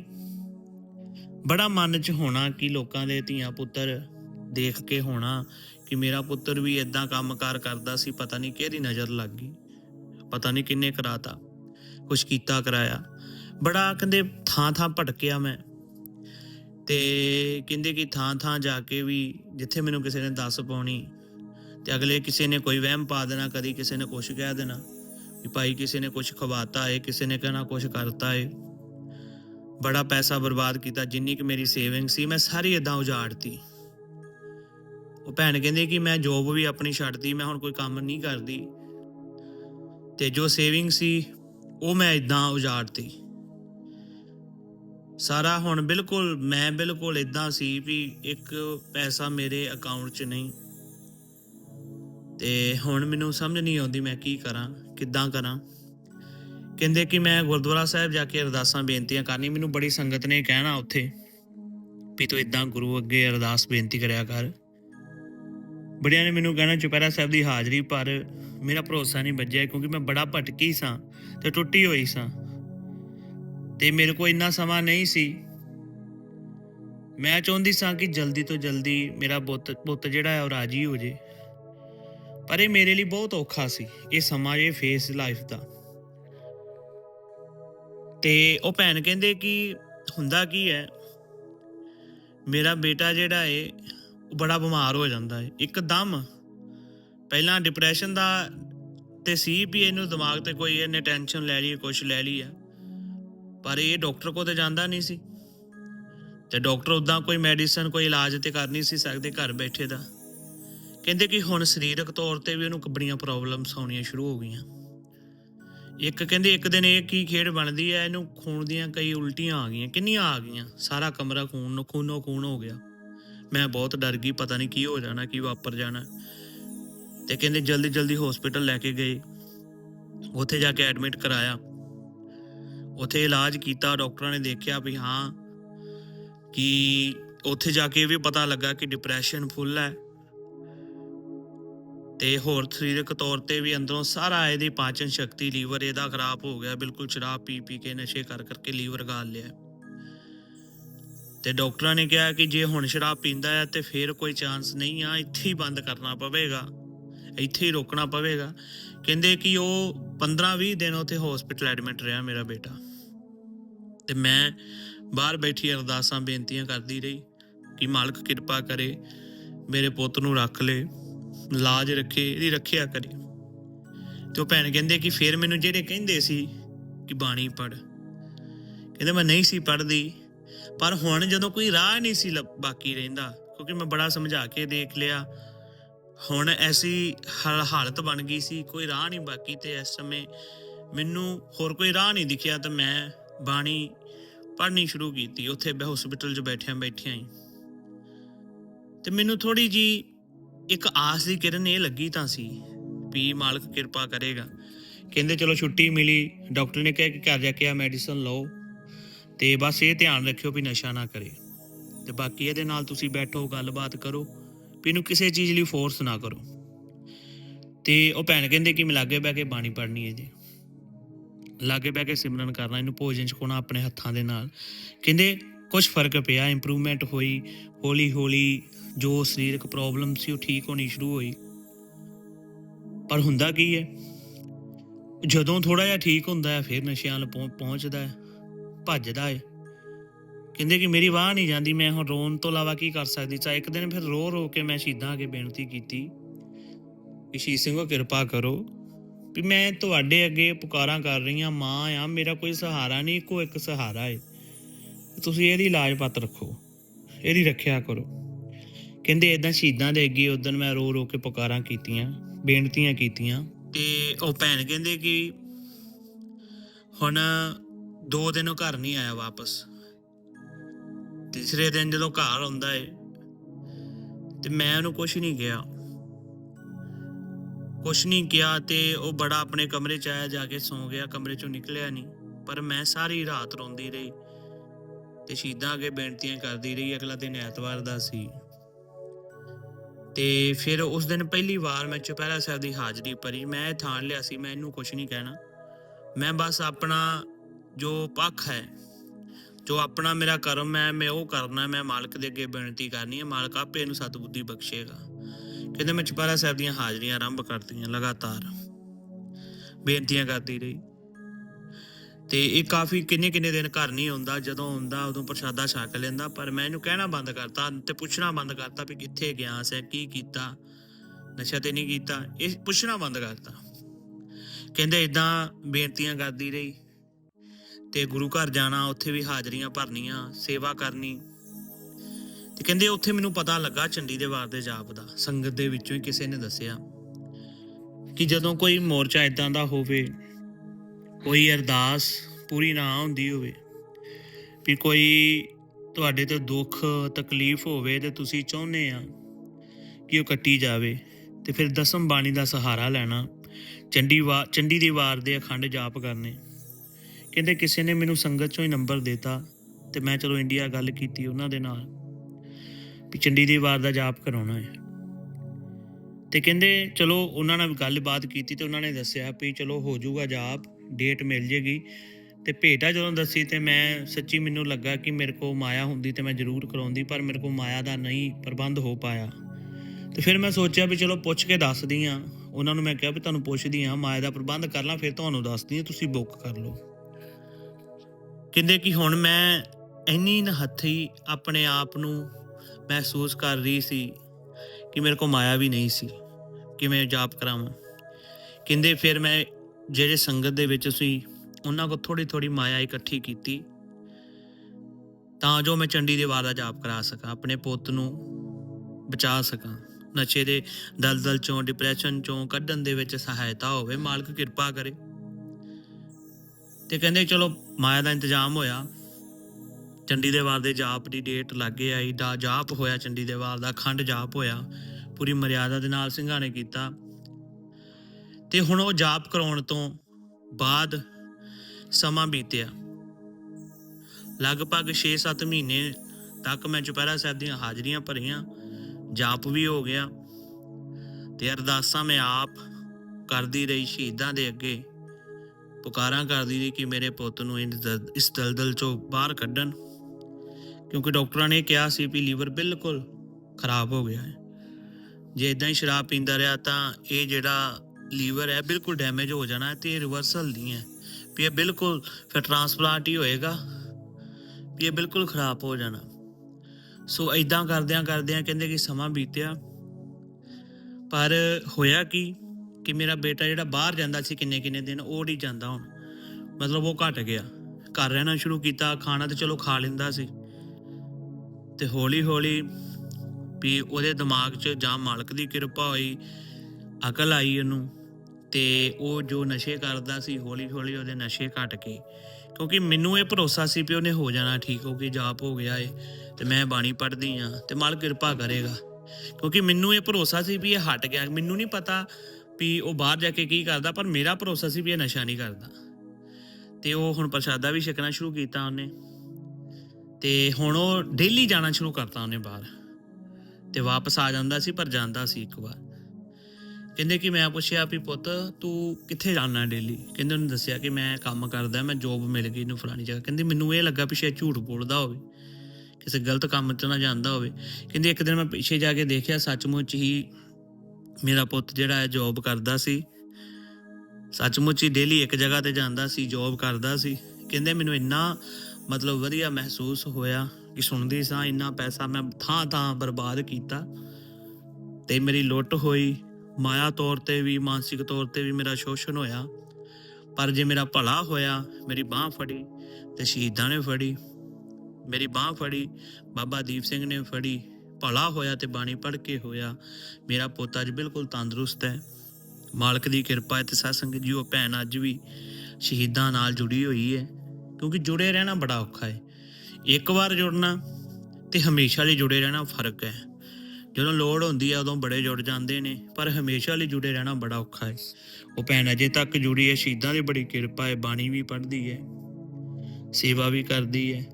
ਬੜਾ ਮਨ 'ਚ ਹੋਣਾ ਕਿ ਲੋਕਾਂ ਦੇ ਧੀਆਂ ਪੁੱਤਰ ਦੇਖ ਕੇ ਹੋਣਾ ਕਿ ਮੇਰਾ ਪੁੱਤਰ ਵੀ ਇਦਾਂ ਕੰਮਕਾਰ ਕਰਦਾ ਸੀ, ਪਤਾ ਨਹੀਂ ਕਿਹਦੀ ਨਜ਼ਰ ਲੱਗ ਗਈ। ਪਤਾ ਨਹੀਂ ਕਿੰਨੇ ਕਰਾਤਾ। ਕੁਛ ਕੀਤਾ ਕਰਾਇਆ। ਬੜਾ ਕਹਿੰਦੇ ਥਾਂ ਥਾਂ ਭਟਕਿਆ ਮੈਂ। ਤੇ ਕਹਿੰਦੇ ਕਿ ਥਾਂ ਥਾਂ ਜਾ ਕੇ ਵੀ ਜਿੱਥੇ ਮੈਨੂੰ ਕਿਸੇ ਨੇ ਦੱਸ ਪਾਉਣੀ, ਤੇ ਅਗਲੇ ਕਿਸੇ ਨੇ ਕੋਈ ਵਹਿਮ ਪਾ ਦੇਣਾ, ਕਦੀ ਕਿਸੇ ਨੇ ਕੁਛ ਕਹਿ ਦੇਣਾ, ਵੀ ਭਾਈ ਕਿਸੇ ਨੇ ਕੁਛ ਖਵਾਤਾ ਏ, ਕਿਸੇ ਨੇ ਕਹਿਣਾ ਕੁਛ ਕਰਤਾ ਏ। ਬੜਾ ਪੈਸਾ ਬਰਬਾਦ ਕੀਤਾ, ਜਿੰਨੀ ਕਿ ਮੇਰੀ ਸੇਵਿੰਗ ਸੀ, ਮੈਂ ਸਾਰੀ ਇਦਾਂ ਉਜਾੜਤੀ। ਉਹ ਭੈਣ ਕਹਿੰਦੇ ਕਿ ਮੈਂ ਜੋਬ ਵੀ ਆਪਣੀ ਛੱਡਤੀ, ਮੈਂ ਹੁਣ ਕੋਈ ਕੰਮ ਨਹੀਂ ਕਰਦੀ। ਤੇ ਜੋ ਸੇਵਿੰਗ ਸੀ, ਉਹ ਮੈਂ ਇਦਾਂ ਉਜਾੜਤੀ। ਸਾਰਾ ਹੁਣ ਬਿਲਕੁਲ, ਮੈਂ ਬਿਲਕੁਲ ਇਦਾਂ ਸੀ ਵੀ ਇੱਕ ਪੈਸਾ ਮੇਰੇ ਅਕਾਊਂਟ 'ਚ ਨਹੀਂ। ਤੇ ਹੁਣ ਮੈਨੂੰ ਸਮਝ ਨਹੀਂ ਆਉਂਦੀ ਮੈਂ ਕੀ ਕਰਾਂ, ਕਿੱਦਾਂ ਕਰਾਂ। ਕਹਿੰਦੇ ਕਿ ਮੈਂ ਗੁਰਦੁਆਰਾ ਸਾਹਿਬ ਜਾ ਕੇ ਅਰਦਾਸਾਂ ਬੇਨਤੀਆਂ ਕਰਨੀ ਮੈਨੂੰ ਬੜੀ ਸੰਗਤ ਨੇ ਕਹਿਣਾ ਉੱਥੇ ਵੀ ਤੂੰ ਇਦਾਂ ਗੁਰੂ ਅੱਗੇ ਅਰਦਾਸ ਬੇਨਤੀ ਕਰਿਆ ਕਰ। ਬੜਿਆਂ ਨੇ ਮੈਨੂੰ ਕਹਿਣਾ, ਚੁਪਹਿਰਾ ਸਾਹਿਬ ਦੀ ਹਾਜ਼ਰੀ, ਪਰ ਮੇਰਾ ਭਰੋਸਾ ਨਹੀਂ ਵੱਜਿਆ ਕਿਉਂਕਿ ਮੈਂ ਬੜਾ ਭਟਕੀ ਸਾਂ ਤੇ ਟੁੱਟੀ ਹੋਈ ਸਾਂ। ਤੇ ਮੇਰੇ ਕੋਲ ਇੰਨਾ ਸਮਾਂ ਨਹੀਂ ਸੀ। ਮੈਂ ਚਾਹੁੰਦੀ ਸਾਂ ਕਿ ਜਲਦੀ ਤੋਂ ਜਲਦੀ ਮੇਰਾ ਪੁੱਤ ਪੁੱਤ ਜਿਹੜਾ ਹੈ ਉਹ ਰਾਜੀ ਹੋ ਜੇ। ਪਰ ਇਹ ਮੇਰੇ ਲਈ ਬਹੁਤ ਔਖਾ ਸੀ, ਇਹ ਸਮਾਂ, ਇਹ ਫੇਸ ਲਾਈਫ ਦਾ। ਤੇ ਉਹ ਭੈਣ ਕਹਿੰਦੇ ਕਿ ਹੁੰਦਾ ਕੀ ਹੈ, ਮੇਰਾ ਬੇਟਾ ਜਿਹੜਾ ਏ, ਉਹ ਬੜਾ ਬਿਮਾਰ ਹੋ ਜਾਂਦਾ ਹੈ ਇੱਕਦਮ ਪਹਿਲਾਂ ਡਿਪਰੈਸ਼ਨ ਦਾ ਤੇ ਸੀ ਵੀ ਇਹਨੂੰ ਦਿਮਾਗ ਤੇ ਕੋਈ ਇਹਨੇ ਟੈਨਸ਼ਨ ਲੈ ਲਈ ਕੁਝ ਲੈ ਲਈ ਆ ਪਰ ਇਹ ਡਾਕਟਰ ਕੋਲ ਤੇ ਜਾਂਦਾ ਨਹੀਂ ਸੀ। ਤੇ ਡਾਕਟਰ ਉਦਾਂ ਕੋਈ ਮੈਡੀਸਨ, ਕੋਈ ਇਲਾਜ ਤੇ ਕਰ ਨਹੀਂ ਸੀ ਸਕਦੇ ਘਰ ਬੈਠੇ ਦਾ। ਕਹਿੰਦੇ ਕਿ ਹੁਣ ਸਰੀਰਕ ਤੌਰ ਤੇ ਵੀ ਉਹਨੂੰ ਬੜੀਆਂ ਪ੍ਰੋਬਲਮਸ ਆਉਣੀਆਂ ਸ਼ੁਰੂ ਹੋ ਗਈਆਂ। ਇੱਕ ਕਹਿੰਦੇ ਇੱਕ ਦਿਨ ਇਹ ਕੀ ਖੇਡ ਬਣਦੀ ਹੈ, ਇਹਨੂੰ ਖੂਨ ਦੀਆਂ ਕਈ ਉਲਟੀਆਂ ਆ ਗਈਆਂ। ਕਿੰਨੀਆਂ ਆ ਗਈਆਂ? ਸਾਰਾ ਕਮਰਾ ਖੂਨ ਨੂੰ, ਖੂਨੋ ਖੂਨ ਹੋ ਗਿਆ। ਮੈਂ ਬਹੁਤ ਡਰ ਗਈ, ਪਤਾ ਨਹੀਂ ਕੀ ਹੋ ਜਾਣਾ, ਕੀ ਵਾਪਰ ਜਾਣਾ। ਤੇ ਕਹਿੰਦੇ ਜਲਦੀ ਜਲਦੀ ਹਸਪੀਟਲ ਲੈ ਕੇ ਗਏ। ਉੱਥੇ ਜਾ ਕੇ ਐਡਮਿਟ ਕਰਾਇਆ। ਉੱਥੇ ਇਲਾਜ ਕੀਤਾ, ਡਾਕਟਰਾਂ ਨੇ ਦੇਖਿਆ ਵੀ ਹਾਂ ਕਿ ਉੱਥੇ ਜਾ ਕੇ ਇਹ ਵੀ ਪਤਾ ਲੱਗਾ ਕਿ ਡਿਪਰੈਸ਼ਨ ਫੁੱਲ ਹੈ। ਤੇ ਹੋਰ ਸਰੀਰਕ ਤੌਰ ਤੇ ਵੀ ਅੰਦਰੋਂ ਸਾਰਾ ਇਹਦੀ ਪਾਚਨ ਸ਼ਕਤੀ, ਲੀਵਰ ਇਹਦਾ ਖਰਾਬ ਹੋ ਗਿਆ, ਬਿਲਕੁਲ ਸ਼ਰਾਬ ਪੀ ਪੀ ਕੇ ਨਸ਼ੇ ਕਰ ਕਰਕੇ ਲੀਵਰ ਗਾਲ ਲਿਆ। ਤੇ ਡਾਕਟਰਾਂ ਨੇ ਕਿਹਾ ਕਿ ਜੇ ਹੁਣ ਸ਼ਰਾਬ ਪੀਂਦਾ ਹੈ ਤੇ ਫਿਰ ਕੋਈ ਚਾਂਸ ਨਹੀਂ ਆ, ਇੱਥੇ ਹੀ ਬੰਦ ਕਰਨਾ ਪਵੇਗਾ। ਇੱਥੇ ਹੀ ਰੋਕਣਾ ਪਵੇਗਾ। ਕਹਿੰਦੇ ਕਿ ਉਹ 15-20 ਦਿਨ ਉੱਥੇ ਹਸਪੀਟਲ ਐਡਮਿਟ ਰਿਹਾ ਮੇਰਾ ਬੇਟਾ। ਤੇ ਮੈਂ ਬਾਹਰ ਬੈਠੀ ਅਰਦਾਸਾਂ, ਬੇਨਤੀਆਂ ਕਰਦੀ ਰਹੀ ਕਿ ਮਾਲਕ ਕਿਰਪਾ ਕਰੇ, ਮੇਰੇ ਪੁੱਤ ਨੂੰ ਰੱਖ ਲੇ ਲਾਜ ਰੱਖੇ, ਇਹਦੀ ਰੱਖਿਆ ਕਰੇ। ਤੇ ਉਹ ਭੈਣ ਕਹਿੰਦੇ ਕਿ ਫਿਰ ਮੈਨੂੰ ਜਿਹੜੇ ਕਹਿੰਦੇ ਸੀ ਕਿ ਬਾਣੀ ਪੜ ਕਹਿੰਦੇ ਮੈਂ ਨਹੀਂ ਸੀ ਪੜਦੀ ਪਰ ਹੁਣ ਜਦੋਂ ਕੋਈ ਰਾਹ ਨਹੀਂ ਸੀ ਬਾਕੀ ਰਹਿੰਦਾ, ਕਿਉਂਕਿ ਮੈਂ ਬੜਾ ਸਮਝਾ ਕੇ ਦੇਖ ਲਿਆ, ਹੁਣ ਐਸੀ ਹਾਲਤ ਬਣ ਗਈ ਸੀ, ਕੋਈ ਰਾਹ ਨਹੀਂ ਬਾਕੀ ਤੇ ਇਸ ਸਮੇਂ ਮੈਨੂੰ ਹੋਰ ਕੋਈ ਰਾਹ ਨਹੀਂ ਦਿਖਿਆ ਤਾਂ ਮੈਂ ਬਾਣੀ ਪੜ੍ਹਨੀ ਸ਼ੁਰੂ ਕੀਤੀ, ਉੱਥੇ ਹਸਪੀਟਲ 'ਚ ਬੈਠਿਆਂ ਬੈਠਿਆਂ ਹੀ। ਤੇ ਮੈਨੂੰ ਥੋੜੀ ਜੀ ਇੱਕ ਆਸ ਦੀ ਕਿਰਨ ਇਹ ਲੱਗੀ ਤਾਂ ਸੀ ਵੀ ਮਾਲਕ ਕਿਰਪਾ ਕਰੇਗਾ। ਕਹਿੰਦੇ ਚਲੋ ਛੁੱਟੀ ਮਿਲੀ ਡਾਕਟਰ ਨੇ ਕਿਹਾ ਕਿ ਘਰ ਜਾ ਕੇ ਆ ਮੈਡੀਸਨ ਲਓ ਤੇ ਬਸ ਇਹ ਧਿਆਨ ਰੱਖਿਓ ਵੀ ਨਸ਼ਾ ਨਾ ਕਰੇ। ਤੇ ਬਾਕੀ ਇਹਦੇ ਨਾਲ ਤੁਸੀਂ ਬੈਠੋ, ਗੱਲਬਾਤ ਕਰੋ, ਵੀ ਇਹਨੂੰ ਕਿਸੇ ਚੀਜ਼ ਲਈ ਫੋਰਸ ਨਾ ਕਰੋ। ਤੇ ਉਹ ਭੈਣ ਕਹਿੰਦੇ ਕਿ ਮੈਂ ਲਾਗੇ ਬਹਿ ਕੇ ਬਾਣੀ ਪੜਨੀ ਹੈ ਜੀ। ਲਾਗੇ ਬਹਿ ਕੇ ਸਿਮਰਨ ਕਰਨਾ, ਇਹਨੂੰ ਭੋਜਨ ਛਕਾਉਣਾ ਆਪਣੇ ਹੱਥਾਂ ਦੇ ਨਾਲ। ਕਹਿੰਦੇ ਕੁਝ ਫ਼ਰਕ ਪਿਆ ਇੰਪਰੂਵਮੈਂਟ ਹੋਈ, ਹੌਲੀ ਹੌਲੀ ਜੋ ਸਰੀਰਕ ਪ੍ਰੋਬਲਮ ਸੀ ਉਹ ਠੀਕ ਹੋਣੀ ਸ਼ੁਰੂ ਹੋਈ। ਪਰ ਹੁੰਦਾ ਕੀ ਹੈ? ਜਦੋਂ ਥੋੜਾ ਜਿਹਾ ਠੀਕ ਹੁੰਦਾ ਹੈ, ਫਿਰ ਨਸ਼ਿਆਂ ਵੱਲ ਪਹੁੰ- ਪਹੁੰਚਦਾ ਹੈ, ਭੱਜਦਾ ਹੈ। ਕਹਿੰਦੇ ਕਿ ਮੇਰੀ ਵਾਹ ਨਹੀਂ ਜਾਂਦੀ, ਮੈਂ ਹੁਣ ਰੋਣ ਤੋਂ ਇਲਾਵਾ ਕੀ ਕਰ ਸਕਦੀ? ਚਾ ਇੱਕ ਦਿਨ ਫਿਰ ਰੋ ਰੋ ਕੇ ਮੈਂ ਸ਼ਹੀਦਾਂ ਅੱਗੇ ਬੇਨਤੀ ਕੀਤੀ। ਕਿ ਸ਼ਹੀਦ ਸਿੰਘੋ ਕਿਰਪਾ ਕਰੋ ਵੀ ਮੈਂ ਤੁਹਾਡੇ ਅੱਗੇ ਪੁਕਾਰਾਂ ਕਰ ਰਹੀ ਹਾਂ, ਮਾਂ ਆ, ਮੇਰਾ ਕੋਈ ਸਹਾਰਾ ਨਹੀਂ, ਇੱਕੋ ਇੱਕ ਸਹਾਰਾ ਹੈ ਤੁਸੀਂ ਇਹਦੀ ਇਲਾਜ ਪੱਤ ਰੱਖੋ, ਇਹਦੀ ਰੱਖਿਆ ਕਰੋ। ਕਹਿੰਦੇ ਇਦਾਂ ਸ਼ਹੀਦਾਂ ਦੇ ਅੱਗੇ ਉਦੋਂ ਮੈਂ ਰੋ ਰੋ ਕੇ ਪੁਕਾਰਾਂ ਕੀਤੀਆਂ, ਬੇਨਤੀਆਂ ਕੀਤੀਆਂ। ਤੇ ਉਹ ਭੈਣ ਕਹਿੰਦੇ ਕਿ ਹੁਣ ਦੋ ਦਿਨ ਉਹ ਘਰ ਨਹੀਂ ਆਇਆ ਵਾਪਸ। ਤੀਸਰੇ ਦਿਨ ਜਦੋਂ ਘਰ ਆਉਂਦਾ ਏ, ਤੇ ਮੈਂ ਉਹਨੂੰ ਕੁਝ ਨਹੀਂ ਗਿਆ ਕੁਛ ਨਹੀਂ ਕਿਹਾ ਤੇ ਉਹ ਬੜਾ ਆਪਣੇ ਕਮਰੇ ਚ ਆਇਆ, ਜਾ ਕੇ ਸੌਂ ਗਿਆ। ਕਮਰੇ ਚੋਂ ਨਿਕਲਿਆ ਨਹੀਂ, ਪਰ ਮੈਂ ਸਾਰੀ ਰਾਤ ਰੋਂਦੀ ਰਹੀ ਤੇ ਸ਼ਹੀਦਾਂ ਅੱਗੇ ਬੇਨਤੀਆਂ ਕਰਦੀ ਰਹੀ, ਅਗਲਾ ਦਿਨ ਐਤਵਾਰ ਦਾ ਸੀ। ਤੇ ਫਿਰ ਉਸ ਦਿਨ ਪਹਿਲੀ ਵਾਰ ਮੈਂ ਚੁਪਹਿਰਾ ਸਾਹਿਬ ਦੀ ਹਾਜ਼ਰੀ ਭਰੀ। ਮੈਂ ਥਾਣ ਲਿਆ ਸੀ, ਮੈਂ ਇਹਨੂੰ ਕੁਝ ਨਹੀਂ ਕਹਿਣਾ। ਮੈਂ ਬਸ ਆਪਣਾ ਜੋ ਪੱਖ ਹੈ, ਜੋ ਆਪਣਾ ਮੇਰਾ ਕਰਮ ਹੈ, ਮੈਂ ਉਹ ਕਰਨਾ, ਮੈਂ ਮਾਲਕ ਦੇ ਅੱਗੇ ਬੇਨਤੀ ਕਰਨੀ ਹੈ। ਮਾਲਕ ਆਪੇ ਇਹਨੂੰ ਸਤਬੁੱਧੀ ਬਖਸ਼ੇਗਾ। ਕਹਿੰਦੇ ਮੈਂ ਚੁਪਹਿਰਾ ਸਾਹਿਬ ਦੀਆਂ ਹਾਜ਼ਰੀਆਂ ਆਰੰਭ ਕਰਤੀਆਂ, ਲਗਾਤਾਰ। ਬੇਨਤੀਆਂ ਕਰਦੀ ਰਹੀ। ਤੇ ਇਹ ਕਾਫੀ ਕਿੰਨੇ ਕਿੰਨੇ ਦਿਨ ਘਰ ਨਹੀਂ ਆਉਂਦਾ ਜਦੋਂ ਆਉਂਦਾ ਉਦੋਂ ਪ੍ਰਸ਼ਾਦਾ ਛਕ ਲੈਂਦਾ, ਪਰ ਮੈਂ ਇਹਨੂੰ ਕਹਿਣਾ ਬੰਦ ਕਰਤਾ ਤੇ ਪੁੱਛਣਾ ਬੰਦ ਕਰਤਾ ਵੀ ਕਿੱਥੇ ਗਿਆ ਸੈਂ, ਕੀ ਕੀਤਾ, ਨਸ਼ਾ ਤੇ ਨਹੀਂ ਕੀਤਾ, ਇਹ ਪੁੱਛਣਾ ਬੰਦ ਕਰਤਾ। ਕਹਿੰਦੇ ਇਦਾਂ ਬੇਨਤੀਆਂ ਕਰਦੀ ਰਹੀ ਤੇ ਗੁਰੂ ਘਰ ਜਾਣਾ, ਉੱਥੇ ਵੀ ਹਾਜ਼ਰੀਆਂ ਭਰਨੀਆਂ, ਸੇਵਾ ਕਰਨੀ। ਤੇ ਕਹਿੰਦੇ ਉੱਥੇ ਮੈਨੂੰ ਪਤਾ ਲੱਗਾ ਚੰਡੀ ਦੇ ਵਾਰ ਦੇ ਜਾਪ ਦਾ, ਸੰਗਤ ਦੇ ਵਿੱਚੋਂ ਹੀ ਕਿਸੇ ਨੇ ਦੱਸਿਆ ਕਿ ਜਦੋਂ ਕੋਈ ਮੋਰਚਾ ਇਦਾਂ ਦਾ ਹੋਵੇ, ਕੋਈ ਅਰਦਾਸ, ਪੂਰੀ ਨਾ ਹੁੰਦੀ ਹੋਵੇ, ਵੀ ਕੋਈ ਤੁਹਾਡੇ ਤੇ ਦੁੱਖ, ਤਕਲੀਫ ਹੋਵੇ ਤੇ ਤੁਸੀਂ ਚਾਹੁੰਦੇ ਆ ਕਿ ਉਹ ਕੱਟੀ ਜਾਵੇ, ਤੇ ਫਿਰ ਦਸਮ ਬਾਣੀ ਦਾ ਸਹਾਰਾ ਲੈਣਾ, ਚੰਡੀ ਚੰਡੀ ਦੀ ਵਾਰ ਦੇ ਅਖੰਡ ਜਾਪ ਕਰਨੇ। ਕਹਿੰਦੇ ਕਿਸੇ ਨੇ ਮੈਨੂੰ ਸੰਗਤ ਚੋਂ ਹੀ ਨੰਬਰ ਦਿੱਤਾ ਤੇ ਮੈਂ ਚਲੋ ਇੰਡੀਆ ਗੱਲ ਕੀਤੀ ਉਹਨਾਂ ਦੇ ਨਾਲ। ਵੀ ਚੰਡੀ ਦੀ ਵਾਰ ਦਾ ਜਾਪ ਕਰਾਉਣਾ ਹੈ। ਤੇ ਕਹਿੰਦੇ, ਚਲੋ ਉਹਨਾਂ ਨਾਲ ਗੱਲਬਾਤ ਕੀਤੀ ਤੇ ਉਹਨਾਂ ਨੇ ਦੱਸਿਆ ਵੀ ਚਲੋ ਹੋ ਜਾਊਗਾ ਜਾਪ ਡੇਟ ਮਿਲ ਜੇਗੀ। ਤੇ ਭੇਟਾ ਜਦੋਂ ਦੱਸੀ ਤੇ ਮੈਂ ਸੱਚੀ ਮੈਨੂੰ ਲੱਗਾ ਕਿ ਮੇਰੇ ਕੋ ਮਾਇਆ ਹੁੰਦੀ ਤੇ ਮੈਂ ਜ਼ਰੂਰ ਕਰਾਉਂਦੀ, ਪਰ ਮੇਰੇ ਕੋ ਮਾਇਆ ਦਾ ਨਹੀਂ ਪ੍ਰਬੰਧ ਹੋ ਪਾਇਆ। ਤੇ ਫਿਰ ਮੈਂ ਸੋਚਿਆ ਵੀ ਚਲੋ ਪੁੱਛ ਕੇ ਦੱਸਦੀ ਆ ਉਹਨਾਂ ਨੂੰ ਮੈਂ ਕਿਹਾ ਵੀ ਤੁਹਾਨੂੰ ਪੁੱਛਦੀ ਆ ਮਾਇਆ ਦਾ ਪ੍ਰਬੰਧ ਕਰ ਲਾਂ, ਫਿਰ ਤੁਹਾਨੂੰ ਦੱਸਦੀ ਆ ਤੁਸੀਂ ਬੁੱਕ ਕਰ ਲਓ। ਕਹਿੰਦੇ ਕਿ ਹੁਣ ਮੈਂ ਇੰਨੀ ਨਹੱਥੀ ਆਪਣੇ ਆਪ ਨੂੰ ਮਹਿਸੂਸ ਕਰ ਰਹੀ ਸੀ ਕਿ ਮੇਰੇ ਕੋ ਮਾਇਆ ਵੀ ਨਹੀਂ ਸੀ, ਕਿ ਮੈਂ ਜਾਪ ਕਰਾਵਾਂ। ਕਹਿੰਦੇ ਫਿਰ ਮੈਂ ਜਿਹੜੇ ਸੰਗਤ ਦੇ ਵਿੱਚ ਸੀ, ਉਹਨਾਂ ਕੋ ਥੋੜੀ ਥੋੜੀ ਮਾਇਆ ਇਕੱਠੀ ਕੀਤੀ, ਤਾਂ ਜੋ ਮੈਂ ਚੰਡੀ ਦੇ ਵਾਰ ਦਾ ਜਾਪ ਕਰਾ ਸਕਾਂ, ਆਪਣੇ ਪੁੱਤ ਨੂੰ ਬਚਾ ਸਕਾਂ। ਨਸ਼ੇ ਦੇ ਦਲਦਲ ਚੋਂ ਡਿਪਰੈਸ਼ਨ ਚੋਂ ਕੱਢਣ ਦੇ ਵਿੱਚ ਸਹਾਇਤਾ ਹੋਵੇ, ਮਾਲਕ ਕਿਰਪਾ ਕਰੇ। ਤੇ ਕਹਿੰਦੇ ਚਲੋ ਮਾਇਆ ਦਾ ਇੰਤਜ਼ਾਮ ਹੋਇਆ। ਚੰਡੀ ਦੇ ਵਾਰ ਦੇ ਜਾਪ ਦੀ ਡੇਟ ਲੱਗੇ ਆਈ, ਦਾ ਜਾਪ ਹੋਇਆ ਚੰਡੀ ਦੇ ਵਾਰ ਦਾ ਖੰਡ ਜਾਪ ਹੋਇਆ, ਪੂਰੀ ਮਰਿਆਦਾ ਦੇ ਨਾਲ ਸਿੰਘਾਂ ਨੇ ਕੀਤਾ। ਤੇ ਹੁਣ ਉਹ ਜਾਪ ਕਰਾਉਣ ਤੋਂ ਬਾਅਦ ਸਮਾਂ ਬੀਤਿਆ। ਲਗਭਗ 6-7 ਮਹੀਨੇ ਤੱਕ ਮੈਂ ਚੁਪਹਿਰਾ ਸਾਹਿਬ ਦੀਆਂ ਹਾਜ਼ਰੀਆਂ ਭਰੀਆਂ, ਜਾਪ ਵੀ ਹੋ ਗਿਆ ਤੇ ਅਰਦਾਸਾਂ ਮੈਂ ਆਪ ਕਰਦੀ ਰਹੀ, ਸ਼ਹੀਦਾਂ ਦੇ ਅੱਗੇ ਪੁਕਾਰਾਂ ਕਰਦੀ ਰਹੀ ਕਿ ਮੇਰੇ ਪੁੱਤ ਨੂੰ ਇਸ ਦਲ- ਇਸ ਦਲਦਲ ਚੋਂ ਬਾਹਰ ਕੱਢਣ। ਕਿਉਂਕਿ ਡਾਕਟਰਾਂ ਨੇ ਕਿਹਾ ਸੀ ਵੀ ਲੀਵਰ ਬਿਲਕੁਲ ਖਰਾਬ ਹੋ ਗਿਆ ਹੈ। ਜੇ ਇਦਾਂ ਹੀ ਸ਼ਰਾਬ ਪੀਂਦਾ ਰਿਹਾ ਤਾਂ ਇਹ ਜਿਹੜਾ ਲੀਵਰ ਹੈ ਬਿਲਕੁਲ ਡੈਮੇਜ ਹੋ ਜਾਣਾ ਹੈ ਤੇ ਇਹ ਰਿਵਰਸਲ ਨਹੀਂ ਹੈ। ਵੀ ਇਹ ਬਿਲਕੁਲ ਫਿਰ ਟ੍ਰਾਂਸਪਲਾਂਟ ਹੀ ਹੋਏਗਾ, ਵੀ ਇਹ ਬਿਲਕੁਲ ਖਰਾਬ ਹੋ ਜਾਣਾ। ਸੋ ਇਦਾਂ ਕਰਦਿਆਂ ਕਰਦਿਆਂ ਕਹਿੰਦੇ ਕਿ ਸਮਾਂ ਬੀਤਿਆ। ਪਰ ਹੋਇਆ ਕੀ ਕਿ ਮੇਰਾ ਬੇਟਾ ਜਿਹੜਾ ਬਾਹਰ ਜਾਂਦਾ ਸੀ ਕਿੰਨੇ ਕਿੰਨੇ ਦਿਨ, ਉਹ ਨਹੀਂ ਜਾਂਦਾ ਹੁਣ। ਮਤਲਬ ਉਹ ਘਟ ਗਿਆ। ਘਰ ਰਹਿਣਾ ਸ਼ੁਰੂ ਕੀਤਾ, ਖਾਣਾ ਤੇ ਚਲੋ ਖਾ ਲੈਂਦਾ ਸੀ। ਤੇ ਹੌਲੀ ਹੌਲੀ ਵੀ ਉਹਦੇ ਦਿਮਾਗ 'ਚ ਜਾਂ ਮਾਲਕ ਦੀ ਕਿਰਪਾ ਹੋਈ, ਅਕਲ ਆਈ ਉਹਨੂੰ ਤੇ ਉਹ ਜੋ ਨਸ਼ੇ ਕਰਦਾ ਸੀ, ਹੌਲੀ ਹੌਲੀ ਉਹਦੇ ਨਸ਼ੇ ਘਟ ਗਏ। ਕਿਉਂਕਿ ਮੈਨੂੰ ਇਹ ਭਰੋਸਾ ਸੀ ਵੀ ਉਹਨੇ ਹੋ ਜਾਣਾ, ਠੀਕ ਹੋ ਕੇ ਜਾਪ ਹੋ ਗਿਆ ਏ ਤੇ ਮੈਂ ਬਾਣੀ ਪੜ੍ਹਦੀ ਆ ਤੇ ਮਾਲਕ ਕਿਰਪਾ ਕਰੇਗਾ। ਕਿਉਂਕਿ ਮੈਨੂੰ ਇਹ ਭਰੋਸਾ ਸੀ ਵੀ ਇਹ ਹਟ ਗਿਆ। ਮੈਨੂੰ ਨਹੀਂ ਪਤਾ ਵੀ ਉਹ ਬਾਹਰ ਜਾ ਕੇ ਕੀ ਕਰਦਾ, ਪਰ ਮੇਰਾ ਭਰੋਸਾ ਸੀ ਵੀ ਇਹ ਨਸ਼ਾ ਨਹੀਂ ਕਰਦਾ। ਤੇ ਉਹ ਹੁਣ ਪ੍ਰਸ਼ਾਦਾ ਵੀ ਛਕਣਾ ਸ਼ੁਰੂ ਕੀਤਾ ਉਹਨੇ। ਤੇ ਹੁਣ ਉਹ ਡੇਲੀ ਜਾਣਾ ਸ਼ੁਰੂ ਕਰਤਾ ਉਹਨੇ ਬਾਹਰ। ਤੇ ਵਾਪਸ ਆ ਜਾਂਦਾ ਸੀ, ਪਰ ਜਾਂਦਾ ਸੀ ਇੱਕ ਵਾਰ। ਕਹਿੰਦੇ ਕਿ ਮੈਂ ਪੁੱਛਿਆ ਵੀ ਪੁੱਤ, ਤੂੰ ਕਿੱਥੇ ਜਾਣਾ ਡੇਲੀ ਕਹਿੰਦੇ ਉਹਨੇ ਦੱਸਿਆ ਕਿ ਮੈਂ ਕੰਮ ਕਰਦਾ, ਮੈਂ ਜੋਬ ਮਿਲ ਗਈ ਨੂੰ ਫਲਾਣੀ ਜਗ੍ਹਾ। ਕਹਿੰਦੀ ਮੈਨੂੰ ਇਹ ਲੱਗਾ ਵੀ ਸ਼ਾਇਦ ਝੂਠ ਬੋਲਦਾ ਹੋਵੇ, ਕਿਸੇ ਗਲਤ ਕੰਮ 'ਚ ਨਾ ਜਾਂਦਾ ਹੋਵੇ। ਕਹਿੰਦੇ ਇੱਕ ਦਿਨ ਮੈਂ ਪਿੱਛੇ ਜਾ ਕੇ ਦੇਖਿਆ, ਸੱਚਮੁੱਚ ਹੀ ਮੇਰਾ ਪੁੱਤ ਜਿਹੜਾ ਹੈ ਜੋਬ ਕਰਦਾ ਸੀ। ਸੱਚਮੁੱਚ ਹੀ ਡੇਲੀ ਇੱਕ ਜਗ੍ਹਾ ਤੇ ਜਾਂਦਾ ਸੀ ਜੋਬ ਕਰਦਾ ਸੀ। ਕਹਿੰਦੇ ਮੈਨੂੰ ਇੰਨਾ ਮਤਲਬ ਵਧੀਆ ਮਹਿਸੂਸ ਹੋਇਆ ਕਿ ਸੁਣਦੀ ਸਾਂ, ਇੰਨਾ ਪੈਸਾ ਮੈਂ ਥਾਂ ਥਾਂ ਬਰਬਾਦ ਕੀਤਾ ਤੇ ਮੇਰੀ ਲੁੱਟ ਹੋਈ। ਮਾਇਆ ਤੌਰ ਤੇ ਵੀ, ਮਾਨਸਿਕ ਤੌਰ ਤੇ ਵੀ ਮੇਰਾ ਸ਼ੋਸ਼ਣ ਹੋਇਆ। ਪਰ ਜੇ ਮੇਰਾ ਭਲਾ ਹੋਇਆ, ਮੇਰੀ ਬਾਹ ਫੜੀ ਤੇ ਸ਼ਹੀਦਾਂ ਨੇ ਫੜੀ। ਮੇਰੀ ਬਾਹ ਫੜੀ, ਬਾਬਾ ਦੀਪ ਸਿੰਘ ਨੇ ਫੜੀ। ਭਲਾ ਹੋਇਆ ਤੇ ਬਾਣੀ ਪੜ੍ਹ ਕੇ ਹੋਇਆ। ਮੇਰਾ ਪੁੱਤ ਅੱਜ ਬਿਲਕੁਲ ਤੰਦਰੁਸਤ ਹੈ। ਮਾਲਕ ਦੀ ਕਿਰਪਾ ਹੈ ਤੇ ਸਤਸੰਗ ਜੀ ਉਹ ਭੈਣ ਅੱਜ ਵੀ ਸ਼ਹੀਦਾਂ ਨਾਲ ਜੁੜੀ ਹੋਈ ਹੈ। ਕਿਉਂਕਿ ਜੁੜੇ ਰਹਿਣਾ ਬੜਾ ਔਖਾ ਹੈ ਇੱਕ ਵਾਰ ਜੁੜਨਾ ਤੇ ਹਮੇਸ਼ਾ ਲਈ ਜੁੜੇ ਰਹਿਣਾ ਫ਼ਰਕ ਹੈ। ਜਦੋਂ ਲੋੜ ਹੁੰਦੀ ਹੈ ਉਦੋਂ ਬੜੇ ਜੁੜ ਜਾਂਦੇ ਨੇ, ਪਰ ਹਮੇਸ਼ਾ ਲਈ ਜੁੜੇ ਰਹਿਣਾ ਬੜਾ ਔਖਾ ਹੈ ਉਹ ਭੈਣ ਅਜੇ ਤੱਕ ਜੁੜੀ ਹੈ ਸ਼ਹੀਦਾਂ ਦੀ ਬੜੀ ਕਿਰਪਾ ਹੈ ਬਾਣੀ ਵੀ ਪੜ੍ਹਦੀ ਹੈ ਸੇਵਾ ਵੀ ਕਰਦੀ ਹੈ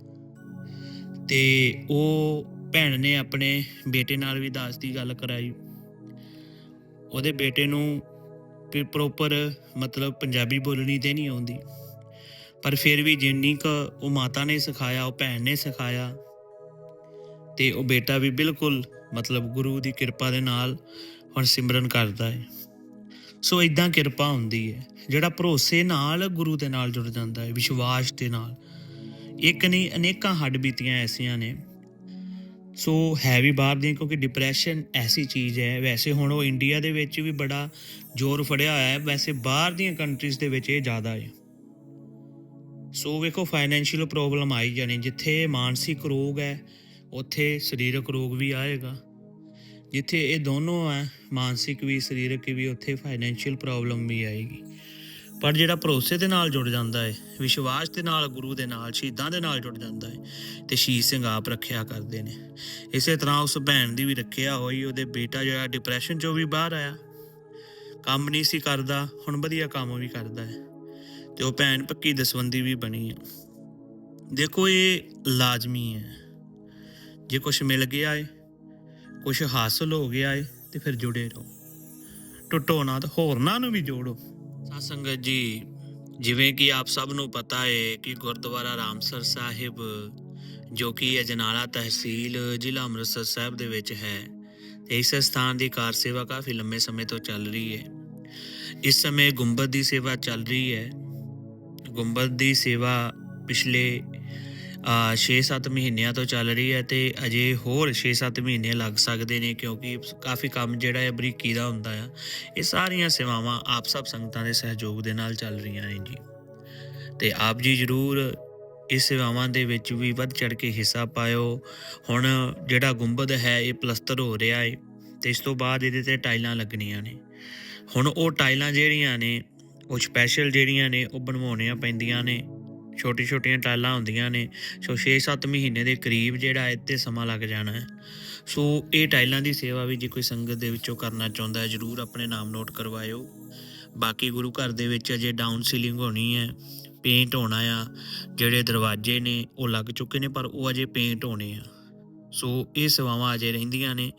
ਤੇ ਉਹ ਭੈਣ ਨੇ ਆਪਣੇ ਬੇਟੇ ਨਾਲ ਵੀ ਦਾਸ ਦੀ ਗੱਲ ਕਰਾਈ। ਉਹਦੇ ਬੇਟੇ ਨੂੰ ਪ੍ਰੋਪਰ ਮਤਲਬ ਪੰਜਾਬੀ ਬੋਲਣੀ ਤੇ ਨਹੀਂ ਆਉਂਦੀ। ਪਰ ਫਿਰ ਵੀ ਜਿੰਨੀ ਕੁ ਉਹ ਮਾਤਾ ਨੇ ਸਿਖਾਇਆ, ਉਹ ਭੈਣ ਨੇ ਸਿਖਾਇਆ, ਤੇ ਉਹ ਬੇਟਾ ਵੀ ਬਿਲਕੁਲ ਮਤਲਬ ਗੁਰੂ ਦੀ ਕਿਰਪਾ ਦੇ ਨਾਲ ਹੁਣ ਸਿਮਰਨ ਕਰਦਾ ਹੈ। ਸੋ ਇਦਾਂ ਕਿਰਪਾ ਹੁੰਦੀ ਹੈ, ਜਿਹੜਾ ਭਰੋਸੇ ਨਾਲ ਗੁਰੂ ਦੇ ਨਾਲ ਜੁੜ ਜਾਂਦਾ ਹੈ, ਵਿਸ਼ਵਾਸ ਦੇ ਨਾਲ। ਇੱਕ ਨਹੀਂ, ਅਨੇਕਾਂ ਹੱਡ ਬੀਤੀਆਂ ਐਸੀਆਂ ਨੇ। ਸੋ ਹੈ ਵੀ ਬਾਹਰ ਦੀਆਂ, ਕਿਉਂਕਿ ਡਿਪਰੈਸ਼ਨ ਐਸੀ ਚੀਜ਼ ਹੈ। ਵੈਸੇ ਹੁਣ ਉਹ ਇੰਡੀਆ ਦੇ ਵਿੱਚ ਵੀ ਬੜਾ ਜ਼ੋਰ ਫੜਿਆ ਹੋਇਆ ਹੈ, ਵੈਸੇ ਬਾਹਰ ਦੀਆਂ ਕੰਟਰੀਜ਼ ਦੇ ਵਿੱਚ ਇਹ ਜ਼ਿਆਦਾ ਹੈ। ਸੋ ਵੇਖੋ ਫਾਈਨੈਂਸ਼ੀਅਲ ਪ੍ਰੋਬਲਮ ਆਈ ਜਾਣੀ। ਜਿੱਥੇ ਮਾਨਸਿਕ ਰੋਗ ਹੈ, ਉੱਥੇ ਸਰੀਰਕ ਰੋਗ ਵੀ ਆਏਗਾ। ਜਿੱਥੇ ਇਹ ਦੋਨੋਂ ਹੈ, ਮਾਨਸਿਕ ਵੀ, ਸਰੀਰਕ ਵੀ, ਉੱਥੇ ਫਾਈਨੈਂਸ਼ੀਅਲ ਪ੍ਰੋਬਲਮ ਵੀ ਆਏਗੀ। ਪਰ ਜਿਹੜਾ ਭਰੋਸੇ ਦੇ ਨਾਲ ਜੁੜ ਜਾਂਦਾ ਹੈ, ਵਿਸ਼ਵਾਸ ਦੇ ਨਾਲ, ਗੁਰੂ ਦੇ ਨਾਲ, ਸ਼ਹੀਦਾਂ ਦੇ ਨਾਲ ਜੁੜ ਜਾਂਦਾ ਹੈ, ਤੇ ਸ਼ਹੀਦ ਸਿੰਘ ਆਪ ਰੱਖਿਆ ਕਰਦੇ ਨੇ। ਇਸੇ ਤਰ੍ਹਾਂ ਉਸ ਭੈਣ ਦੀ ਵੀ ਰੱਖਿਆ ਹੋਈ, ਉਹਦੇ ਬੇਟਾ ਜਿਹੜਾ ਡਿਪਰੈਸ਼ਨ ਚੋਂ ਵੀ ਬਾਹਰ ਆਇਆ। ਕੰਮ ਨਹੀਂ ਸੀ ਕਰਦਾ, ਹੁਣ ਵਧੀਆ ਕੰਮ ਵੀ ਕਰਦਾ ਹੈ। ਤੇ ਉਹ ਭੈਣ ਪੱਕੀ ਦਸਵੰਦੀ ਵੀ ਬਣੀ ਹੈ ਦੇਖੋ ਇਹ ਲਾਜ਼ਮੀ ਹੈ। ਜੇ ਕੁਝ ਮਿਲ ਗਿਆ ਏ ਕੁਝ ਹਾਸਲ ਹੋ ਗਿਆ ਏ, ਤੇ ਫਿਰ ਜੁੜੇ ਰਹੋ। ਟੁੱਟੋ ਨਾ ਤੇ ਹੋਰਨਾਂ ਨੂੰ ਵੀ ਜੋੜੋ। ਸਾਧ ਸੰਗਤ ਜੀ, ਜਿਵੇਂ ਕਿ ਆਪ ਸਭ ਨੂੰ ਪਤਾ ਹੈ ਕਿ ਗੁਰਦੁਆਰਾ ਰਾਮਸਰ ਸਾਹਿਬ, ਜੋ ਕਿ ਅਜਨਾਲਾ ਤਹਿਸੀਲ, ਜ਼ਿਲ੍ਹਾ ਅੰਮ੍ਰਿਤਸਰ ਸਾਹਿਬ ਦੇ ਵਿੱਚ ਹੈ, ਤੇ ਇਸ ਸਥਾਨ ਦੀ ਕਾਰ ਸੇਵਾ ਕਾਫੀ ਲੰਮੇ ਸਮੇਂ ਤੋਂ ਚੱਲ ਰਹੀ ਹੈ ਇਸ ਸਮੇਂ ਗੁੰਬਦ ਦੀ ਸੇਵਾ ਚੱਲ ਰਹੀ ਹੈ। ਗੁੰਬਦ ਦੀ ਸੇਵਾ ਪਿਛਲੇ 6-7 ਮਹੀਨਿਆਂ ਤੋਂ ਚੱਲ ਰਹੀ ਹੈ ਤੇ ਅਜੇ ਹੋਰ 6-7 ਮਹੀਨੇ ਲੱਗ ਸਕਦੇ ਨੇ ਕਿਉਂਕਿ ਕਾਫੀ ਕੰਮ ਜਿਹੜਾ ਹੈ ਬਰੀਕੀ ਦਾ ਹੁੰਦਾ ਆ। ਇਹ ਸਾਰੀਆਂ ਸੇਵਾਵਾਂ ਆਪ ਸਭ ਸੰਗਤਾਂ ਦੇ ਸਹਿਯੋਗ ਦੇ ਨਾਲ ਚੱਲ ਰਹੀਆਂ ਨੇ ਜੀ। ਤੇ ਆਪ ਜੀ ਜਰੂਰ ਇਸ ਸੇਵਾਵਾਂ ਦੇ ਵਿੱਚ ਵੀ ਵੱਧ ਚੜ ਕੇ ਹਿੱਸਾ ਪਾਇਓ। ਹੁਣ ਜਿਹੜਾ ਗੁੰਬਦ ਹੈ ਇਹ ਪਲਸਤਰ ਹੋ ਰਿਹਾ ਹੈ ਤੇ ਇਸ ਤੋਂ ਬਾਅਦ ਇਹਦੇ ਤੇ ਟਾਈਲਾਂ ਲੱਗਣੀਆਂ ਨੇ। ਹੁਣ ਉਹ ਟਾਈਲਾਂ ਜਿਹੜੀਆਂ ਨੇ ਉਹ ਸਪੈਸ਼ਲ ਜਿਹੜੀਆਂ ਨੇ, ਉਹ ਬਣਵਾਉਣੀਆਂ ਪੈਂਦੀਆਂ ਨੇ। ਛੋਟੀ ਛੋਟੀਆਂ ਟਾਈਲਾਂ ਹੁੰਦੀਆਂ ਨੇ। ਸੋ 6-7 ਮਹੀਨੇ ਦੇ ਕਰੀਬ ਜਿਹੜਾ ਇੱਥੇ ਸਮਾਂ ਲੱਗ ਜਾਣਾ ਹੈ। ਸੋ ਇਹ ਟਾਈਲਾਂ ਦੀ ਸੇਵਾ ਵੀ ਜੇ ਕੋਈ ਸੰਗਤ ਦੇ ਵਿੱਚੋਂ ਕਰਨਾ ਚਾਹੁੰਦਾ ਹੈ, ਜਰੂਰ ਆਪਣੇ ਨਾਮ ਨੋਟ ਕਰਵਾਇਓ। ਬਾਕੀ ਗੁਰੂ ਘਰ ਦੇ ਵਿੱਚ ਅਜੇ ਡਾਊਨ ਸੀਲਿੰਗ ਹੋਣੀ ਹੈ ਪੇਂਟ ਹੋਣਾ ਆ। ਜਿਹੜੇ ਦਰਵਾਜ਼ੇ ਨੇ, ਉਹ ਲੱਗ ਚੁੱਕੇ ਨੇ, ਪਰ ਉਹ ਅਜੇ ਪੇਂਟ ਹੋਣੇ ਆ। ਸੋ ਇਹ ਸੇਵਾਵਾਂ ਅਜੇ ਰਹਿੰਦੀਆਂ ਨੇ।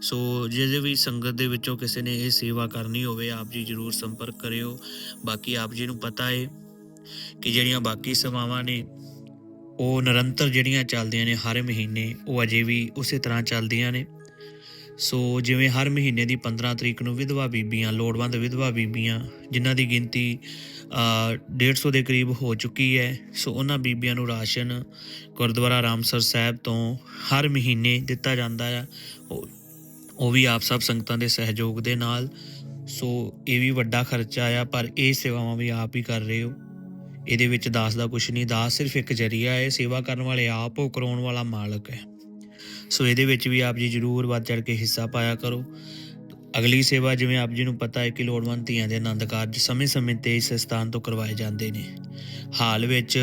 ਸੋ ਜਿਹਦੇ ਵੀ ਸੰਗਤ ਦੇ ਵਿੱਚੋਂ ਕਿਸੇ ਨੇ ਇਹ ਸੇਵਾ ਕਰਨੀ ਹੋਵੇ, ਆਪ ਜੀ ਜਰੂਰ ਸੰਪਰਕ ਕਰਿਓ। ਬਾਕੀ ਆਪ ਜੀ ਨੂੰ ਪਤਾ ਹੈ ਕਿ ਜਿਹੜੀਆਂ ਬਾਕੀ ਸੇਵਾਵਾਂ ਨੇ, ਉਹ ਨਿਰੰਤਰ ਜਿਹੜੀਆਂ ਚੱਲਦੀਆਂ ਨੇ ਹਰ ਮਹੀਨੇ, ਉਹ ਅਜੇ ਵੀ ਉਸੇ ਤਰ੍ਹਾਂ ਚੱਲਦੀਆਂ ਨੇ। ਸੋ ਜਿਵੇਂ ਹਰ ਮਹੀਨੇ ਦੀ 15 ਤਰੀਕ ਨੂੰ ਵਿਧਵਾ ਬੀਬੀਆਂ, ਲੋੜਵੰਦ ਵਿਧਵਾ ਬੀਬੀਆਂ, ਜਿਨ੍ਹਾਂ ਦੀ ਗਿਣਤੀ 150 ਦੇ ਕਰੀਬ ਹੋ ਚੁੱਕੀ ਹੈ। ਸੋ ਉਹਨਾਂ ਬੀਬੀਆਂ ਨੂੰ ਰਾਸ਼ਨ ਗੁਰਦੁਆਰਾ ਰਾਮਸਰ ਸਾਹਿਬ ਤੋਂ ਹਰ ਮਹੀਨੇ ਦਿੱਤਾ ਜਾਂਦਾ ਆ। ਉਹ ਉਹ ਵੀ ਆਪ ਸਭ ਸੰਗਤਾਂ ਦੇ ਸਹਿਯੋਗ ਦੇ ਨਾਲ। ਸੋ ਇਹ ਵੀ ਵੱਡਾ ਖਰਚਾ ਆ, ਪਰ ਇਹ ਸੇਵਾਵਾਂ ਵੀ ਆਪ ਹੀ ਕਰ ਰਹੇ ਹੋ। ਇਹਦੇ ਵਿੱਚ ਦਾਸ ਦਾ ਕੁਝ ਨਹੀਂ, ਦਾਸ ਸਿਰਫ ਇੱਕ ਜਰੀਆ ਹੈ, ਸੇਵਾ ਕਰਨ ਵਾਲੇ ਆਪ ਉਹ ਕਰਾਉਣ ਵਾਲਾ ਮਾਲਕ ਹੈ। ਸੋ ਇਹਦੇ ਵਿੱਚ ਵੀ ਆਪ ਜੀ ਜਰੂਰ ਵੱਧ ਚੜ ਕੇ ਹਿੱਸਾ ਪਾਇਆ ਕਰੋ। ਅਗਲੀ ਸੇਵਾ ਜਿਵੇਂ ਆਪ ਜੀ ਨੂੰ ਪਤਾ ਹੈ ਕਿ ਲੋੜਵੰਦ ਧੀਆਂ ਦੇ ਆਨੰਦ ਕਾਰਜ ਸਮੇਂ-ਸਮੇਂ ਤੇ ਇਸ ਸਥਾਨ ਤੋਂ ਕਰਵਾਏ ਜਾਂਦੇ ਨੇ। ਹਾਲ ਵਿੱਚ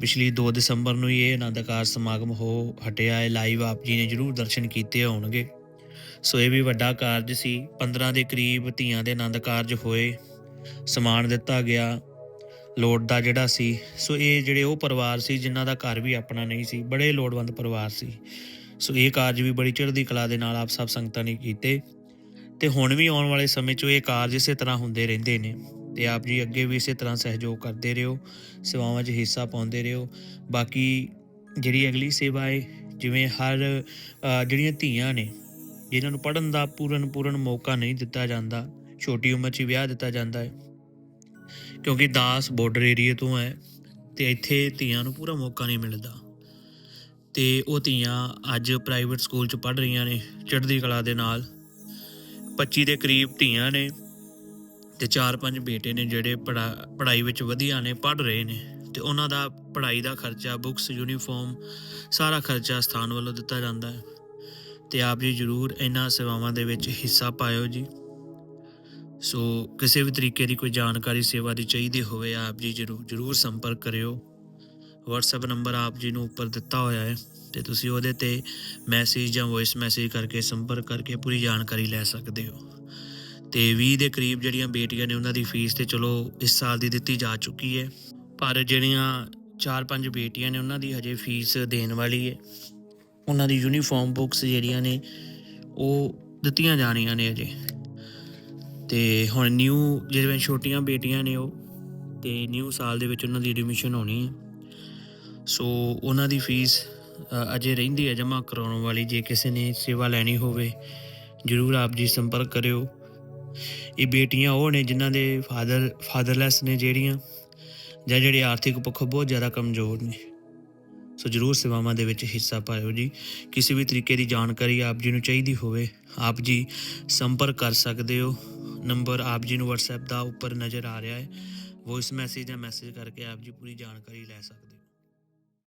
ਪਿਛਲੀ 2 ਦਸੰਬਰ ਨੂੰ ਹੀ ਇਹ ਆਨੰਦ ਕਾਰਜ ਸਮਾਗਮ ਹੋ ਹਟਿਆ ਹੈ। ਲਾਈਵ ਆਪ ਜੀ ਨੇ ਜਰੂਰ ਦਰਸ਼ਨ ਕੀਤੇ ਹੋਣਗੇ। ਸੋ ਇਹ ਵੀ ਵੱਡਾ ਕਾਰਜ ਸੀ। 15 ਦੇ ਕਰੀਬ ਧੀਆਂ ਦੇ ਆਨੰਦ ਕਾਰਜ ਹੋਏ। ਸਮਾਨ ਦਿੱਤਾ ਗਿਆ। ਲੋੜ ਦਾ ਜਿਹੜਾ ਸੀ। ਸੋ ਇਹ ਜਿਹੜੇ ਉਹ ਪਰਿਵਾਰ ਸੀ, ਜਿਨ੍ਹਾਂ ਦਾ ਘਰ ਵੀ ਆਪਣਾ ਨਹੀਂ ਸੀ, ਬੜੇ ਲੋੜਵੰਦ ਪਰਿਵਾਰ ਸੀ। ਸੋ ਇਹ ਕਾਰਜ ਵੀ ਬੜੀ ਚੜ੍ਹਦੀ ਕਲਾ ਦੇ ਨਾਲ ਆਪ ਸਭ ਸੰਗਤਾਂ ਨੇ ਕੀਤੇ। ਤੇ ਹੁਣ ਵੀ ਆਉਣ ਵਾਲੇ ਸਮੇਂ 'ਚ ਇਹ ਕਾਰਜ ਇਸੇ ਤਰ੍ਹਾਂ ਹੁੰਦੇ ਰਹਿੰਦੇ ਨੇ, ਤੇ ਆਪ ਜੀ ਅੱਗੇ ਵੀ ਇਸੇ ਤਰ੍ਹਾਂ ਸਹਿਯੋਗ ਕਰਦੇ ਰਹੋ, ਸੇਵਾਵਾਂ 'ਚ ਹਿੱਸਾ ਪਾਉਂਦੇ ਰਹੋ। ਬਾਕੀ ਜਿਹੜੀ ਅਗਲੀ ਸੇਵਾ ਹੈ ਜਿਵੇਂ ਹਰ ਜਿਹੜੀਆਂ ਧੀਆਂ ਨੇ, ਜਿਨ੍ਹਾਂ ਨੂੰ ਪੜਨ ਦਾ ਪੂਰਨ ਪੂਰਨ ਮੌਕਾ ਨਹੀਂ ਦਿੱਤਾ ਜਾਂਦਾ, ਛੋਟੀ ਉਮਰ 'ਚ ਵਿਆਹ ਦਿੱਤਾ ਜਾਂਦਾ ਹੈ ਕਿਉਂਕਿ ਦਾਸ ਬਾਰਡਰ ਏਰੀਆ ਤੋਂ ਹੈ, ਤੇ ਇੱਥੇ ਧੀਆਂ ਨੂੰ ਪੂਰਾ ਮੌਕਾ ਨਹੀਂ ਮਿਲਦਾ। ਤੇ ਉਹ ਧੀਆਂ ਅੱਜ ਪ੍ਰਾਈਵੇਟ ਸਕੂਲ 'ਚ ਪੜ ਰਹੀਆਂ ਨੇ, ਚੜ੍ਹਦੀ ਕਲਾ ਦੇ ਨਾਲ 25 ਦੇ ਕਰੀਬ ਧੀਆਂ ਨੇ ਤੇ 4-5 ਬੇਟੇ ਨੇ ਜਿਹੜੇ ਪੜ੍ਹਾ- ਪੜ੍ਹਾਈ ਵਿੱਚ ਵਧੀਆ ਨੇ, ਪੜ੍ਹ ਰਹੇ ਨੇ ਤੇ ਉਹਨਾਂ ਦਾ ਪੜ੍ਹਾਈ ਦਾ ਖਰਚਾ, ਬੁੱਕਸ ਯੂਨੀਫਾਰਮ ਸਾਰਾ ਖਰਚਾ ਸਥਾਨ ਵੱਲੋਂ ਦਿੱਤਾ ਜਾਂਦਾ ਹੈ। ਤੇ ਆਪ ਜੀ ਜਰੂਰ ਇਹਨਾਂ ਸੇਵਾਵਾਂ ਦੇ ਵਿੱਚ ਹਿੱਸਾ ਪਾਇਓ ਜੀ। ਸੋ ਕਿਸੇ ਵੀ ਤਰੀਕੇ ਦੀ ਕੋਈ ਜਾਣਕਾਰੀ, ਸੇਵਾ ਦੀ ਚਾਹੀਦੀ ਹੋਵੇ, ਆਪ ਜੀ ਜਰੂਰ ਜਰੂਰ ਸੰਪਰਕ ਕਰਿਓ। WhatsApp ਨੰਬਰ ਆਪ ਜੀ ਨੂੰ ਉੱਪਰ ਦਿੱਤਾ ਹੋਇਆ ਹੈ। ਤੇ ਤੁਸੀਂ ਉਹਦੇ ਤੇ ਮੈਸੇਜ ਜਾਂ ਵੌਇਸ ਮੈਸੇਜ ਕਰਕੇ ਸੰਪਰਕ ਕਰਕੇ ਪੂਰੀ ਜਾਣਕਾਰੀ ਲੈ ਸਕਦੇ ਹੋ। ਤੇ 20 ਦੇ ਕਰੀਬ ਜਿਹੜੀਆਂ ਬੇਟੀਆਂ ਨੇ ਉਹਨਾਂ ਦੀ ਫੀਸ ਤੇ ਚਲੋ ਇਸ ਸਾਲ ਦੀ ਦਿੱਤੀ ਜਾ ਚੁੱਕੀ ਹੈ। ਪਰ ਜਿਹੜੀਆਂ 4-5 ਬੇਟੀਆਂ ਨੇ ਉਹਨਾਂ ਦੀ ਹਜੇ ਫੀਸ ਦੇਣ ਵਾਲੀ ਹੈ। ਉਹਨਾਂ ਦੀ ਯੂਨੀਫਾਰਮ ਬੁੱਕਸ ਜਿਹੜੀਆਂ ਨੇ ਉਹ ਦਿੱਤੀਆਂ ਜਾਣੀਆਂ ਨੇ ਅਜੇ ਤੇ ਹੁਣ ਨਿਊ ਜਿਵੇਂ ਛੋਟੀਆਂ ਬੇਟੀਆਂ ਨੇ ਉਹ ਤੇ ਨਿਊ ਸਾਲ ਦੇ ਵਿੱਚ ਉਹਨਾਂ ਦੀ ਐਡਮਿਸ਼ਨ ਹੋਣੀ ਹੈ। ਸੋ ਉਹਨਾਂ ਦੀ ਫੀਸ ਅਜੇ ਰਹਿੰਦੀ ਹੈ, ਜਮ੍ਹਾਂ ਕਰਾਉਣ ਵਾਲੀ। ਜੇ ਕਿਸੇ ਨੇ ਸੇਵਾ ਲੈਣੀ ਹੋਵੇ, ਜਰੂਰ ਆਪ ਜੀ ਸੰਪਰਕ ਕਰਿਓ। ਇਹ ਬੇਟੀਆਂ ਉਹ ਨੇ ਜਿਨ੍ਹਾਂ ਦੇ ਫਾਦਰ, ਫਾਦਰਲੈਸ ਨੇ ਜਿਹੜੀਆਂ, ਜਾਂ ਜਿਹੜੇ ਆਰਥਿਕ ਪੱਖੋਂ ਬਹੁਤ ਜ਼ਿਆਦਾ ਕਮਜ਼ੋਰ ਨੇ। ਸੋ ਜਰੂਰ ਸੇਵਾਵਾਂ ਦੇ ਵਿੱਚ ਹਿੱਸਾ ਪਾਇਓ ਜੀ। ਕਿਸੇ ਵੀ ਤਰੀਕੇ ਦੀ ਜਾਣਕਾਰੀ ਆਪ ਜੀ ਨੂੰ ਚਾਹੀਦੀ ਹੋਵੇ, ਆਪ ਜੀ ਸੰਪਰਕ ਕਰ ਸਕਦੇ ਹੋ। ਨੰਬਰ ਆਪ ਜੀ ਨੂੰ WhatsApp ਦਾ ਉੱਪਰ ਨਜ਼ਰ ਆ ਰਿਹਾ ਹੈ। ਵੌਇਸ ਮੈਸੇਜ ਜਾਂ ਮੈਸੇਜ ਕਰਕੇ ਆਪ ਜੀ ਪੂਰੀ ਜਾਣਕਾਰੀ ਲੈ ਸਕਦੇ